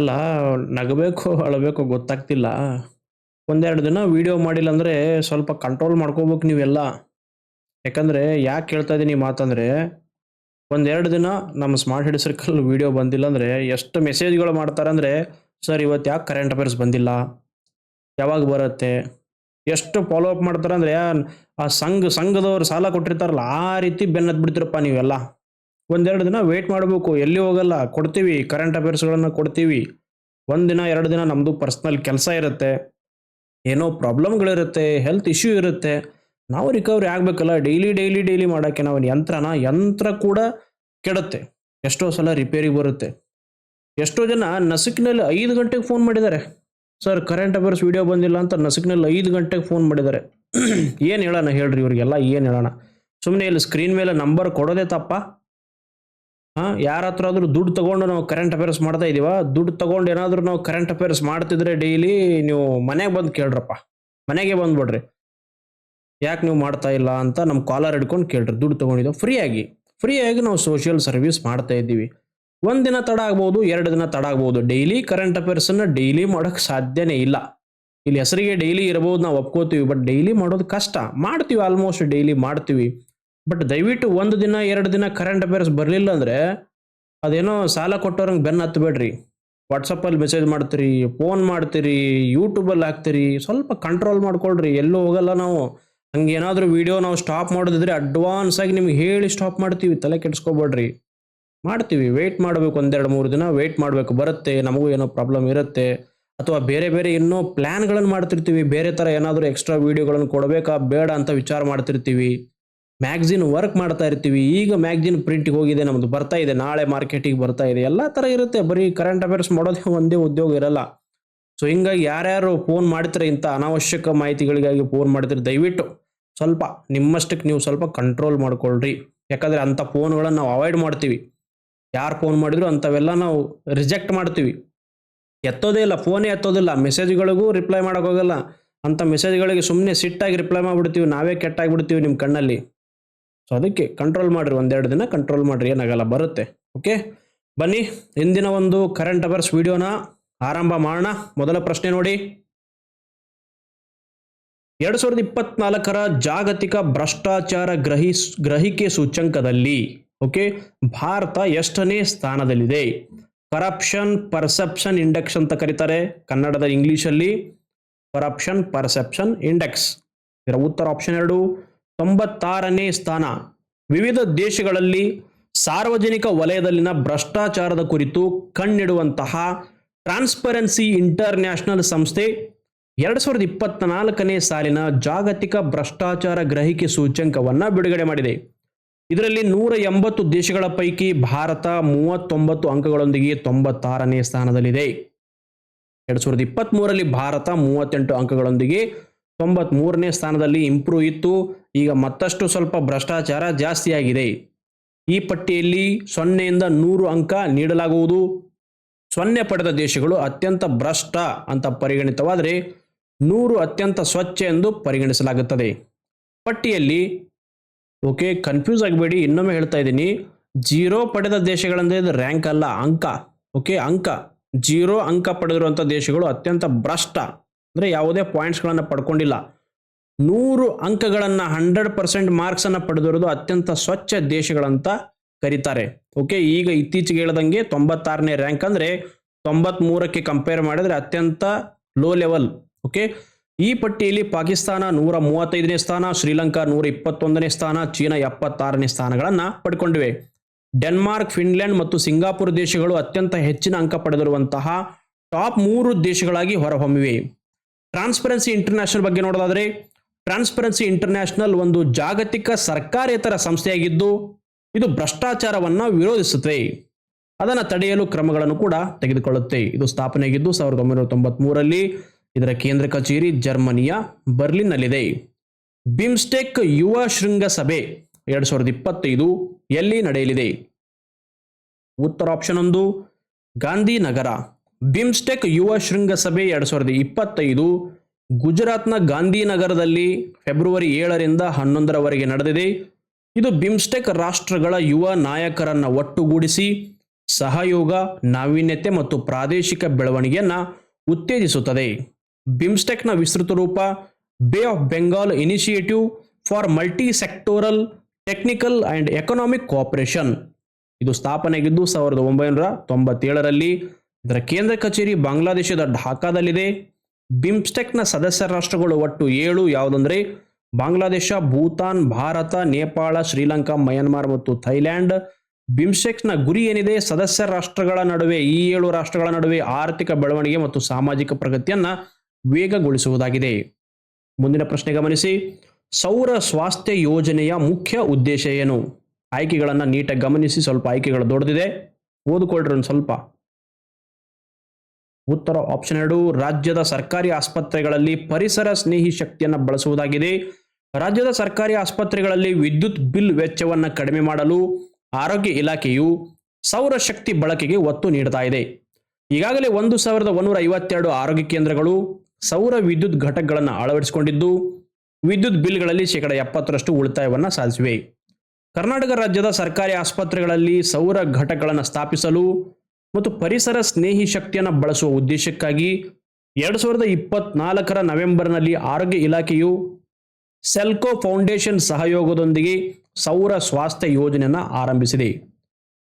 ಅಲ್ಲ, ನಗಬೇಕು ಅಳಬೇಕು ಗೊತ್ತಾಗ್ತಿಲ್ಲ. ಒಂದೆರಡು ದಿನ ವೀಡಿಯೋ ಮಾಡಿಲ್ಲ ಅಂದರೆ ಸ್ವಲ್ಪ ಕಂಟ್ರೋಲ್ ಮಾಡ್ಕೋಬೇಕು ನೀವೆಲ್ಲ. ಯಾಕಂದರೆ ಯಾಕೆ ಕೇಳ್ತಾ ಇದ್ದೀನಿ ಮಾತಂದರೆ, ಒಂದೆರಡು ದಿನ ನಮ್ಮ ಸ್ಮಾರ್ಟ್ ಹೆಡ್ ಸರ್ಕಲ್ ವೀಡಿಯೋ ಬಂದಿಲ್ಲ ಅಂದರೆ ಎಷ್ಟು ಮೆಸೇಜ್ಗಳು ಮಾಡ್ತಾರೆ ಅಂದರೆ ಸರ್, ಇವತ್ತು ಯಾಕೆ ಕರೆಂಟ್ ಅಫೇರ್ಸ್ ಬಂದಿಲ್ಲ? ಯಾವಾಗ ಬರುತ್ತೆ? ಎಷ್ಟು ಫಾಲೋ ಅಪ್ ಮಾಡ್ತಾರೆ ಅಂದರೆ ಆ ಸಂಘ ಸಂಘದವ್ರು ಸಾಲ ಕೊಟ್ಟಿರ್ತಾರಲ್ಲ, ಆ ರೀತಿ ಬೆನ್ನತ್ ಬಿಡ್ತಿರಪ್ಪ ನೀವೆಲ್ಲ. ಒಂದೆರಡು ದಿನ ವೇಟ್ ಮಾಡಬೇಕು. ಎಲ್ಲಿ ಹೋಗಲ್ಲ. ಕೊಡ್ತೀವಿ. ಕರೆಂಟ್ ಅಫೇರ್ಸ್ಗಳನ್ನು ಕೊಡ್ತೀವಿ. ಒಂದಿನ ಎರಡು ದಿನ ನಮ್ಮದು ಪರ್ಸ್ನಲ್ ಕೆಲಸ ಇರುತ್ತೆ. ಏನೋ ಪ್ರಾಬ್ಲಮ್ಗಳಿರುತ್ತೆ ಹೆಲ್ತ್ ಇಶ್ಯೂ ಇರುತ್ತೆ. ನಾವು ರಿಕವರಿ ಆಗಬೇಕಲ್ಲ. ಡೈಲಿ ಡೈಲಿ ಡೈಲಿ ಮಾಡೋಕ್ಕೆ ನಾವು ಯಂತ್ರನ, ಯಂತ್ರ ಕೂಡ ಕೆಡುತ್ತೆ. ಎಷ್ಟೋ ಸಲ ರಿಪೇರಿಗೆ ಬರುತ್ತೆ. ಎಷ್ಟೋ ಜನ ನಸುಕಿನಲ್ಲಿ ಐದು ಗಂಟೆಗೆ ಫೋನ್ ಮಾಡಿದ್ದಾರೆ. ಸರ್ ಕರೆಂಟ್ ಅಫೇರ್ಸ್ ವೀಡಿಯೋ ಬಂದಿಲ್ಲ ಅಂತ ನಸುಕಿನಲ್ಲಿ ಐದು ಗಂಟೆಗೆ ಫೋನ್ ಮಾಡಿದ್ದಾರೆ. ಏನು ಹೇಳೋಣ ಹೇಳ್ರಿ ಇವರಿಗೆಲ್ಲ? ಏನು ಹೇಳೋಣ? ಸುಮ್ಮನೆ ಇಲ್ಲಿ ಸ್ಕ್ರೀನ್ ಮೇಲೆ ನಂಬರ್ ಕೊಡೋದೇ ತಪ್ಪ? ಯಾರ ಹತ್ರ ಆದ್ರೂ ದುಡ್ಡು ತಗೊಂಡು ನಾವು ಕರೆಂಟ್ ಅಫೇರ್ಸ್ ಮಾಡ್ತಾ ಇದೀವ? ದುಡ್ಡು ತಗೊಂಡು ಏನಾದರೂ ನಾವು ಕರೆಂಟ್ ಅಫೇರ್ಸ್ ಮಾಡ್ತಿದ್ರೆ ಡೈಲಿ ನೀವು ಮನೆಗೆ ಬಂದು ಕೇಳ್ರಪ್ಪ. ಮನೆಗೆ ಬಂದ್ಬಿಡ್ರಿ. ಯಾಕೆ ನೀವು ಮಾಡ್ತಾ ಇಲ್ಲ ಅಂತ ನಮ್ಮ ಕಾಲರ್ ಹಿಡ್ಕೊಂಡು ಕೇಳ್ರಿ. ದುಡ್ಡು ತಗೊಂಡಿದ್ದೆವು ಫ್ರೀಯಾಗಿ ಫ್ರೀಯಾಗಿ ನಾವು ಸೋಷಿಯಲ್ ಸರ್ವಿಸ್ ಮಾಡ್ತಾ ಇದ್ದೀವಿ. ಒಂದಿನ ತಡ ಆಗ್ಬೋದು, ಎರಡು ದಿನ ತಡ ಆಗ್ಬೋದು. ಡೈಲಿ ಕರೆಂಟ್ ಅಫೇರ್ಸನ್ನು ಡೈಲಿ ಮಾಡೋಕ್ಕೆ ಸಾಧ್ಯನೇ ಇಲ್ಲ. ಇಲ್ಲಿ ಹೆಸರಿಗೆ ಡೈಲಿ ಇರಬಹುದು ನಾವು ಒಪ್ಕೋತೀವಿ ಬಟ್ ಡೈಲಿ ಮಾಡೋದು ಕಷ್ಟ. ಮಾಡ್ತೀವಿ ಆಲ್ಮೋಸ್ಟ್ ಡೈಲಿ ಮಾಡ್ತೀವಿ. ಬಟ್ ದಯವಿಟ್ಟು ಒಂದು ದಿನ, ಎರಡು ದಿನ ಕರೆಂಟ್ ಅಫೇರ್ಸ್ ಬರಲಿಲ್ಲ ಅಂದರೆ ಅದೇನೋ ಸಾಲ ಕೊಟ್ಟವ್ರಂಗೆ ಬೆನ್ನು ಹತ್ತಬೇಡ್ರಿ ವಾಟ್ಸಪ್ಪಲ್ಲಿ ಮೆಸೇಜ್ ಮಾಡ್ತೀರಿ ಫೋನ್ ಮಾಡ್ತೀರಿ ಯೂಟ್ಯೂಬಲ್ಲಿ ಹಾಕ್ತೀರಿ, ಸ್ವಲ್ಪ ಕಂಟ್ರೋಲ್ ಮಾಡ್ಕೊಳ್ರಿ. ಎಲ್ಲೂ ಹೋಗಲ್ಲ ನಾವು. ಹಂಗೆ ಏನಾದರೂ ವೀಡಿಯೋ ನಾವು ಸ್ಟಾಪ್ ಮಾಡೋದಿದ್ರೆ ಅಡ್ವಾನ್ಸ್ ಆಗಿ ನಿಮ್ಗೆ ಹೇಳಿ ಸ್ಟಾಪ್ ಮಾಡ್ತೀವಿ, ತಲೆ ಕೆಡಿಸ್ಕೊಬೇಡ್ರಿ. ಮಾಡ್ತೀವಿ ವೆಯ್ಟ್ ಮಾಡಬೇಕು ಒಂದೆರಡು ಮೂರು ದಿನ ವೆಯ್ಟ್ ಮಾಡಬೇಕು. ಬರುತ್ತೆ, ನಮಗೂ ಏನೋ ಪ್ರಾಬ್ಲಮ್ ಇರುತ್ತೆ. ಅಥವಾ ಬೇರೆ ಬೇರೆ ಇನ್ನೂ ಪ್ಲ್ಯಾನ್ಗಳನ್ನು ಮಾಡ್ತಿರ್ತೀವಿ, ಬೇರೆ ಥರ ಏನಾದರೂ ಎಕ್ಸ್ಟ್ರಾ ವೀಡಿಯೋಗಳನ್ನು ಕೊಡಬೇಕಾ, ಬೇಡ ಅಂತ ವಿಚಾರ ಮಾಡ್ತಿರ್ತೀವಿ. ಮ್ಯಾಗ್ಝಿನ್ ವರ್ಕ್ ಮಾಡ್ತಾ ಇರ್ತೀವಿ. ಈಗ ಮ್ಯಾಗ್ಝಿನ್ ಪ್ರಿಂಟಿಗೆ ಹೋಗಿದೆ, ನಮ್ದು ಬರ್ತಾ ಇದೆ, ನಾಳೆ ಮಾರ್ಕೆಟಿಗೆ ಬರ್ತಾ ಇದೆ. ಎಲ್ಲ ಥರ ಇರುತ್ತೆ. ಬರೀ ಕರೆಂಟ್ ಅಫೇರ್ಸ್ ಮಾಡೋದೇ ಒಂದೇ ಉದ್ಯೋಗ ಇರಲ್ಲ. ಸೊ ಹಿಂಗಾಗಿ ಯಾರ್ಯಾರು ಫೋನ್ ಮಾಡ್ತಾರೆ ಇಂಥ ಅನಾವಶ್ಯಕ ಮಾಹಿತಿಗಳಿಗಾಗಿ ಫೋನ್ ಮಾಡ್ತೀರಿ, ದಯವಿಟ್ಟು ಸ್ವಲ್ಪ ನಿಮ್ಮಷ್ಟಕ್ಕೆ ನೀವು ಸ್ವಲ್ಪ ಕಂಟ್ರೋಲ್ ಮಾಡ್ಕೊಳ್ರಿ. ಯಾಕಂದರೆ ಅಂಥ ಫೋನ್ಗಳನ್ನು ನಾವು ಅವಾಯ್ಡ್ ಮಾಡ್ತೀವಿ. ಯಾರು ಫೋನ್ ಮಾಡಿದ್ರು ಅಂಥವೆಲ್ಲ ನಾವು ರಿಜೆಕ್ಟ್ ಮಾಡ್ತೀವಿ. ಎತ್ತೋದೇ ಇಲ್ಲ ಫೋನೇ ಎತ್ತೋದಿಲ್ಲ. ಮೆಸೇಜ್ಗಳಿಗೂ ರಿಪ್ಲೈ ಮಾಡೋಕ್ಕೋಗಲ್ಲ ಅಂಥ ಮೆಸೇಜ್ಗಳಿಗೆ ಸುಮ್ಮನೆ ಸಿಟ್ಟಾಗಿ ರಿಪ್ಲೈ ಮಾಡಿಬಿಡ್ತೀವಿ. ನಾವೇ ಕೆಟ್ಟಾಗಿಬಿಡ್ತೀವಿ ನಿಮ್ಮ ಕಣ್ಣಲ್ಲಿ. ಸೊ ಅದಕ್ಕೆ ಕಂಟ್ರೋಲ್ ಮಾಡಿರಿ, ಒಂದೆರಡು ದಿನ ಕಂಟ್ರೋಲ್ ಮಾಡಿರಿ, ಏನಾಗಲ್ಲ, ಬರುತ್ತೆ. ಓಕೆ ಬನ್ನಿ ಇಂದಿನ ಒಂದು ಕರೆಂಟ್ ಅಫೇರ್ಸ್ ವಿಡಿಯೋನ ಆರಂಭ ಮಾಡೋಣ. ಮೊದಲ ಪ್ರಶ್ನೆ ನೋಡಿ. ಎರಡು ಸಾವಿರದ ಇಪ್ಪತ್ನಾಲ್ಕರ ಜಾಗತಿಕ ಭ್ರಷ್ಟಾಚಾರ ಗ್ರಹಿ, ಗ್ರಹಿಕೆ ಸೂಚ್ಯಂಕದಲ್ಲಿ ಓಕೆ ಭಾರತ ಎಷ್ಟನೇ ಸ್ಥಾನದಲ್ಲಿದೆ? ಕರಪ್ಷನ್ ಪರ್ಸೆಪ್ಷನ್ ಇಂಡೆಕ್ಸ್ ಅಂತ ಕರೀತಾರೆ, ಕನ್ನಡದ ಇಂಗ್ಲಿಷಲ್ಲಿ ಕರಪ್ಷನ್ ಪರ್ಸೆಪ್ಷನ್ ಇಂಡೆಕ್ಸ್ ಇದರ ಉತ್ತರ ಆಪ್ಷನ್ ಎರಡು. ತೊಂಬತ್ತಾರನೇ ಸ್ಥಾನ. ವಿವಿಧ ದೇಶಗಳಲ್ಲಿ ಸಾರ್ವಜನಿಕ ವಲಯದಲ್ಲಿನ ಭ್ರಷ್ಟಾಚಾರದ ಕುರಿತು ಕಣ್ಣಿಡುವಂತಹ ಟ್ರಾನ್ಸ್ಪರೆನ್ಸಿ ಇಂಟರ್ನ್ಯಾಷನಲ್ ಸಂಸ್ಥೆ ಎರಡು ಸಾವಿರದ ಇಪ್ಪತ್ನಾಲ್ಕನೇ ಸಾಲಿನ ಜಾಗತಿಕ ಭ್ರಷ್ಟಾಚಾರ ಗ್ರಹಿಕೆ ಸೂಚ್ಯಂಕವನ್ನು ಬಿಡುಗಡೆ ಮಾಡಿದೆ. ಇದರಲ್ಲಿ ನೂರ ಎಂಬತ್ತು ದೇಶಗಳ ಪೈಕಿ ಭಾರತ ಮೂವತ್ತೊಂಬತ್ತು ಅಂಕಗಳೊಂದಿಗೆ ತೊಂಬತ್ತಾರನೇ ಸ್ಥಾನದಲ್ಲಿದೆ. ಎರಡು ಸಾವಿರದ ಇಪ್ಪತ್ತ್ಮೂರರಲ್ಲಿ ಭಾರತ ಮೂವತ್ತೆಂಟು ಅಂಕಗಳೊಂದಿಗೆ ತೊಂಬತ್ಮೂರನೇ ಸ್ಥಾನದಲ್ಲಿ ಇಂಪ್ರೂವ್ ಇತ್ತು. ಈಗ ಮತ್ತಷ್ಟು ಸ್ವಲ್ಪ ಭ್ರಷ್ಟಾಚಾರ ಜಾಸ್ತಿಯಾಗಿದೆ ಈ ಪಟ್ಟಿಯಲ್ಲಿ ಸೊನ್ನೆಯಿಂದ ನೂರು ಅಂಕ ನೀಡಲಾಗುವುದು. ಸೊನ್ನೆ ಪಡೆದ ದೇಶಗಳು ಅತ್ಯಂತ ಭ್ರಷ್ಟ ಅಂತ ಪರಿಗಣಿತವಾದರೆ ನೂರು ಅತ್ಯಂತ ಸ್ವಚ್ಛ ಎಂದು ಪರಿಗಣಿಸಲಾಗುತ್ತದೆ. ಪಟ್ಟಿಯಲ್ಲಿ, ಓಕೆ ಕನ್ಫ್ಯೂಸ್ ಆಗಬೇಡಿ, ಇನ್ನೊಮ್ಮೆ ಹೇಳ್ತಾ ಇದ್ದೀನಿ. ಜೀರೋ ಪಡೆದ ದೇಶಗಳಂದ್ರೆ ಇದು ರ್ಯಾಂಕ್ ಅಲ್ಲ, ಅಂಕ, ಓಕೆ, ಅಂಕ. ಜೀರೋ ಅಂಕ ಪಡೆದಿರುವಂಥ ದೇಶಗಳು ಅತ್ಯಂತ ಭ್ರಷ್ಟ. ಅಂದರೆ ಯಾವುದೇ ಪಾಯಿಂಟ್ಸ್ಗಳನ್ನು ಪಡ್ಕೊಂಡಿಲ್ಲ. ನೂರು ಅಂಕಗಳನ್ನು ಹಂಡ್ರೆಡ್ ಪರ್ಸೆಂಟ್ ಮಾರ್ಕ್ಸನ್ನು ಪಡೆದಿರೋದು ಅತ್ಯಂತ ಸ್ವಚ್ಛ ದೇಶಗಳಂತ ಕರೀತಾರೆ. ಓಕೆ ಈಗ ಇತ್ತೀಚೆಗೆ ಹೇಳ್ದಂಗೆ ತೊಂಬತ್ತಾರನೇ ರ್ಯಾಂಕ್ ಅಂದರೆ ತೊಂಬತ್ಮೂರಕ್ಕೆ ಕಂಪೇರ್ ಮಾಡಿದ್ರೆ ಅತ್ಯಂತ ಲೋ ಲೆವೆಲ್ ಓಕೆ ಈ ಪಟ್ಟಿಯಲ್ಲಿ ಪಾಕಿಸ್ತಾನ ನೂರ ಮೂವತ್ತೈದನೇ ಸ್ಥಾನ, ಶ್ರೀಲಂಕಾ ನೂರ ಇಪ್ಪತ್ತೊಂದನೇ ಸ್ಥಾನ, ಚೀನಾ ಎಪ್ಪತ್ತಾರನೇ ಸ್ಥಾನಗಳನ್ನು ಪಡ್ಕೊಂಡಿವೆ. ಡೆನ್ಮಾರ್ಕ್ ಫಿನ್ಲೆಂಡ್ ಮತ್ತು ಸಿಂಗಾಪುರ್ ದೇಶಗಳು ಅತ್ಯಂತ ಹೆಚ್ಚಿನ ಅಂಕ ಪಡೆದಿರುವಂತಹ ಟಾಪ್ ಮೂರು ದೇಶಗಳಾಗಿ ಹೊರಹೊಮ್ಮಿವೆ. ಟ್ರಾನ್ಸ್ಪರೆನ್ಸಿ ಇಂಟರ್ನ್ಯಾಷನಲ್ ಬಗ್ಗೆ ನೋಡೋದಾದರೆ ಟ್ರಾನ್ಸ್ಪರೆನ್ಸಿ ಇಂಟರ್ನ್ಯಾಷನಲ್ ಒಂದು ಜಾಗತಿಕ ಸರ್ಕಾರೇತರ ಸಂಸ್ಥೆಯಾಗಿದ್ದು, ಇದು ಭ್ರಷ್ಟಾಚಾರವನ್ನು ವಿರೋಧಿಸುತ್ತೆ. ಅದನ್ನು ತಡೆಯಲು ಕ್ರಮಗಳನ್ನು ಕೂಡ ತೆಗೆದುಕೊಳ್ಳುತ್ತೆ. ಇದು ಸ್ಥಾಪನೆಯಾಗಿದ್ದು ಸಾವಿರದ ಒಂಬೈನೂರ ತೊಂಬತ್ಮೂರರಲ್ಲಿ ಇದರ ಕೇಂದ್ರ ಕಚೇರಿ ಜರ್ಮನಿಯ ಬರ್ಲಿನ್ನಲ್ಲಿದೆ. ಬಿಮ್ಸ್ಟೆಕ್ ಯುವ ಶೃಂಗಸಭೆ ಎರಡು ಸಾವಿರದ ಇಪ್ಪತ್ತೈದು ಎಲ್ಲಿ ನಡೆಯಲಿದೆ? ಉತ್ತರ ಆಪ್ಷನ್ ಒಂದು, ಗಾಂಧಿನಗರ. ಬಿಮ್ಸ್ಟೆಕ್ ಯುವ ಶೃಂಗಸಭೆ ಎರಡು ಸಾವಿರದ ಇಪ್ಪತ್ತೈದು ಗುಜರಾತ್ನ ಗಾಂಧಿನಗರದಲ್ಲಿ ಫೆಬ್ರವರಿ ಏಳರಿಂದ ಹನ್ನೊಂದರವರೆಗೆ ನಡೆದಿದೆ. ಇದು ಬಿಮ್ಸ್ಟೆಕ್ ರಾಷ್ಟ್ರಗಳ ಯುವ ನಾಯಕರನ್ನು ಒಟ್ಟುಗೂಡಿಸಿ, ಸಹಯೋಗ, ನಾವೀನ್ಯತೆ ಮತ್ತು ಪ್ರಾದೇಶಿಕ ಬೆಳವಣಿಗೆಯನ್ನು ಉತ್ತೇಜಿಸುತ್ತದೆ. ಬಿಮ್ಸ್ಟೆಕ್ನ ವಿಸ್ತೃತ ರೂಪ, bay of Bengal initiative for multi sectoral technical and economic cooperation. ಇದು ಸ್ಥಾಪನೆಗಿದ್ದು ಸಾವಿರದ ಒಂಬೈನೂರ ತೊಂಬತ್ತೇಳರಲ್ಲಿ ಇದರ ಕೇಂದ್ರ ಕಚೇರಿ ಬಾಂಗ್ಲಾದೇಶದ ಢಾಕಾದಲ್ಲಿದೆ. ಬಿಮ್ಸ್ಟೆಕ್ನ ಸದಸ್ಯ ರಾಷ್ಟ್ರಗಳು ಒಟ್ಟು ಏಳು, ಯಾವುದಂದ್ರೆ ಬಾಂಗ್ಲಾದೇಶ, ಭೂತಾನ್, ಭಾರತ, ನೇಪಾಳ, ಶ್ರೀಲಂಕಾ, ಮಯನ್ಮಾರ್ ಮತ್ತು ಥೈಲ್ಯಾಂಡ್. ಬಿಮ್ಸ್ಟೆಕ್ನ ಗುರಿ ಏನಿದೆ? ಸದಸ್ಯ ರಾಷ್ಟ್ರಗಳ ನಡುವೆ, ಈ ಏಳು ರಾಷ್ಟ್ರಗಳ ನಡುವೆ ಆರ್ಥಿಕ ಬೆಳವಣಿಗೆ ಮತ್ತು ಸಾಮಾಜಿಕ ಪ್ರಗತಿಯನ್ನ ವೇಗಗೊಳಿಸುವುದಾಗಿದೆ. ಮುಂದಿನ ಪ್ರಶ್ನೆ ಗಮನಿಸಿ. ಸೌರ ಸ್ವಾಸ್ಥ್ಯ ಯೋಜನೆಯ ಮುಖ್ಯ ಉದ್ದೇಶ ಏನು? ಆಯ್ಕೆಗಳನ್ನು ನೀಟಾಗಿ ಗಮನಿಸಿ, ಸ್ವಲ್ಪ ಆಯ್ಕೆಗಳು ದೊಡ್ಡದಿದೆ. ಓದಿಕೊಳ್ಳ್ರಿ ಒಂದು ಸ್ವಲ್ಪ. ಉತ್ತರ ಆಪ್ಷನ್ ಎರಡು, ರಾಜ್ಯದ ಸರ್ಕಾರಿ ಆಸ್ಪತ್ರೆಗಳಲ್ಲಿ ಪರಿಸರ ಸ್ನೇಹಿ ಶಕ್ತಿಯನ್ನು ಬಳಸುವುದಾಗಿದೆ. ರಾಜ್ಯದ ಸರ್ಕಾರಿ ಆಸ್ಪತ್ರೆಗಳಲ್ಲಿ ವಿದ್ಯುತ್ ಬಿಲ್ ವೆಚ್ಚವನ್ನು ಕಡಿಮೆ ಮಾಡಲು ಆರೋಗ್ಯ ಇಲಾಖೆಯು ಸೌರಶಕ್ತಿ ಬಳಕೆಗೆ ಒತ್ತು ನೀಡ್ತಾ ಇದೆ. ಈಗಾಗಲೇ ಒಂದು ಸಾವಿರದ ಒಂದೂರ ಐವತ್ತೆರಡು ಆರೋಗ್ಯ ಕೇಂದ್ರಗಳು ಸೌರ ವಿದ್ಯುತ್ ಘಟಕಗಳನ್ನು ಅಳವಡಿಸಿಕೊಂಡಿದ್ದು, ವಿದ್ಯುತ್ ಬಿಲ್ಗಳಲ್ಲಿ ಶೇಕಡ ಎಪ್ಪತ್ತರಷ್ಟು ಉಳಿತಾಯವನ್ನು ಸಾಧಿಸಿವೆ. ಕರ್ನಾಟಕ ರಾಜ್ಯದ ಸರ್ಕಾರಿ ಆಸ್ಪತ್ರೆಗಳಲ್ಲಿ ಸೌರ ಘಟಕಗಳನ್ನು ಸ್ಥಾಪಿಸಲು ಮತ್ತು ಪರಿಸರ ಸ್ನೇಹಿ ಶಕ್ತಿಯನ್ನು ಬಳಸುವ ಉದ್ದೇಶಕ್ಕಾಗಿ ಎರಡು ಸಾವಿರದ ಇಪ್ಪತ್ನಾಲ್ಕರ ನವೆಂಬರ್ನಲ್ಲಿ ಆರೋಗ್ಯ ಇಲಾಖೆಯು ಸೆಲ್ಕೋ ಫೌಂಡೇಶನ್ ಸಹಯೋಗದೊಂದಿಗೆ ಸೌರ ಸ್ವಾಸ್ಥ್ಯ ಯೋಜನೆಯನ್ನು ಆರಂಭಿಸಿದೆ.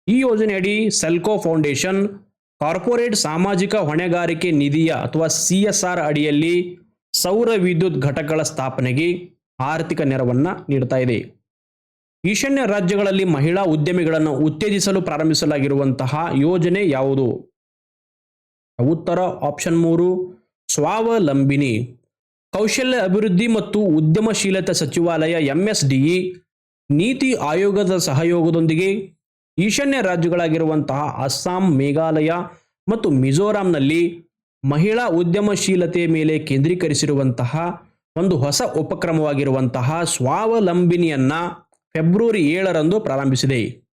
ಈ ಯೋಜನೆಯಡಿ ಸೆಲ್ಕೋ ಫೌಂಡೇಶನ್ ಕಾರ್ಪೊರೇಟ್ ಸಾಮಾಜಿಕ ಹೊಣೆಗಾರಿಕೆ ನಿಧಿಯ ಅಥವಾ ಸಿ ಎಸ್ ಆರ್ ಅಡಿಯಲ್ಲಿ ಸೌರ ವಿದ್ಯುತ್ ಘಟಕಗಳ ಸ್ಥಾಪನೆಗೆ ಆರ್ಥಿಕ ನೆರವನ್ನು ನೀಡ್ತಾ ಇದೆ. ಈಶಾನ್ಯ ರಾಜ್ಯಗಳಲ್ಲಿ ಮಹಿಳಾ ಉದ್ಯಮಿಗಳನ್ನು ಉತ್ತೇಜಿಸಲು ಪ್ರಾರಂಭಿಸಲಾಗಿರುವಂತಹ ಯೋಜನೆ ಯಾವುದು? ಉತ್ತರ ಆಪ್ಷನ್ ಮೂರು, ಸ್ವಾವಲಂಬಿನಿ. ಕೌಶಲ್ಯ ಅಭಿವೃದ್ಧಿ ಮತ್ತು ಉದ್ಯಮಶೀಲತೆ ಸಚಿವಾಲಯ ಎಂಎಸ್ಡಿಇ, ನೀತಿ ಆಯೋಗದ ಸಹಯೋಗದೊಂದಿಗೆ ಈಶಾನ್ಯ ರಾಜ್ಯಗಳಾಗಿರುವಂತಹ ಅಸ್ಸಾಂ, ಮೇಘಾಲಯ ಮತ್ತು ಮಿಜೋರಾಂನಲ್ಲಿ ಮಹಿಳಾ ಉದ್ಯಮಶೀಲತೆ ಮೇಲೆ ಕೇಂದ್ರೀಕರಿಸಿರುವಂತಹ ಒಂದು ಹೊಸ ಉಪಕ್ರಮವಾಗಿರುವಂತಹ ಸ್ವಾವಲಂಬಿನಿಯನ್ನ ಫೆಬ್ರವರಿ ಏಳರಂದು ಪ್ರಾರಂಭಿಸಿದೆ.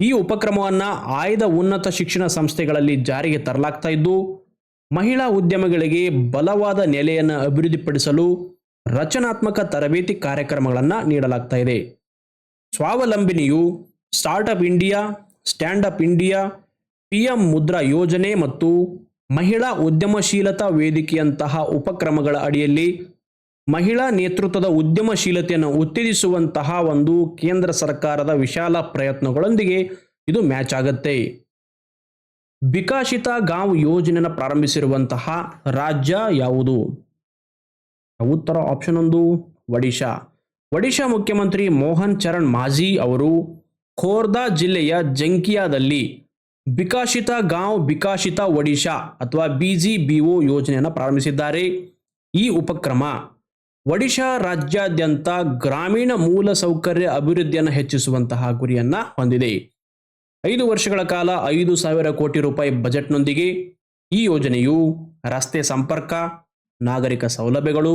ಈ ಉಪಕ್ರಮವನ್ನು ಆಯ್ದ ಉನ್ನತ ಶಿಕ್ಷಣ ಸಂಸ್ಥೆಗಳಲ್ಲಿ ಜಾರಿಗೆ ತರಲಾಗ್ತಾ ಇದ್ದು, ಮಹಿಳಾ ಉದ್ಯಮಗಳಿಗೆ ಬಲವಾದ ನೆಲೆಯನ್ನು ಅಭಿವೃದ್ಧಿಪಡಿಸಲು ರಚನಾತ್ಮಕ ತರಬೇತಿ ಕಾರ್ಯಕ್ರಮಗಳನ್ನು ನೀಡಲಾಗ್ತಾ ಇದೆ. ಸ್ವಾವಲಂಬಿನಿಯು startup India standup India P M Mudra ಯೋಜನೆ ಮತ್ತು ಮಹಿಳಾ ಉದ್ಯಮಶೀಲತಾ ವೇದಿಕೆಯಂತಹ ಉಪಕ್ರಮಗಳ ಅಡಿಯಲ್ಲಿ ಮಹಿಳಾ ನೇತೃತ್ವದ ಉದ್ಯಮಶೀಲತೆಯನ್ನು ಉತ್ತೇಜಿಸುವಂತಹ ಒಂದು ಕೇಂದ್ರ ಸರ್ಕಾರದ ವಿಶಾಲ ಪ್ರಯತ್ನಗಳೊಂದಿಗೆ ಇದು ಮ್ಯಾಚ್ ಆಗುತ್ತೆ. ವಿಕಾಸಿತ ಗಾಂವ್ ಯೋಜನೆಯನ್ನು ಪ್ರಾರಂಭಿಸಿರುವಂತಹ ರಾಜ್ಯ ಯಾವುದು? ಉತ್ತರ ಆಪ್ಷನ್ ಒಂದು, ಒಡಿಶಾ. ಒಡಿಶಾ ಮುಖ್ಯಮಂತ್ರಿ ಮೋಹನ್ ಚರಣ್ ಮಾಝಿ ಅವರು ಖೋರ್ದಾ ಜಿಲ್ಲೆಯ ಜಂಕಿಯಾದಲ್ಲಿ ವಿಕಾಸಿತ ಗಾಂವ್ ವಿಕಾಸಿತ ಒಡಿಶಾ ಅಥವಾ ಬಿಜಿಬಿಒ ಯೋಜನೆಯನ್ನು ಪ್ರಾರಂಭಿಸಿದ್ದಾರೆ. ಈ ಉಪಕ್ರಮ ಒಡಿಶಾ ರಾಜ್ಯಾದ್ಯಂತ ಗ್ರಾಮೀಣ ಮೂಲಸೌಕರ್ಯ ಅಭಿವೃದ್ಧಿಯನ್ನು ಹೆಚ್ಚಿಸುವಂತಹ ಗುರಿಯನ್ನ ಹೊಂದಿದೆ. ಐದು ವರ್ಷಗಳ ಕಾಲ ಐದು ಸಾವಿರ ಕೋಟಿ ರೂಪಾಯಿ ಬಜೆಟ್ನೊಂದಿಗೆ ಈ ಯೋಜನೆಯು ರಸ್ತೆ ಸಂಪರ್ಕ, ನಾಗರಿಕ ಸೌಲಭ್ಯಗಳು,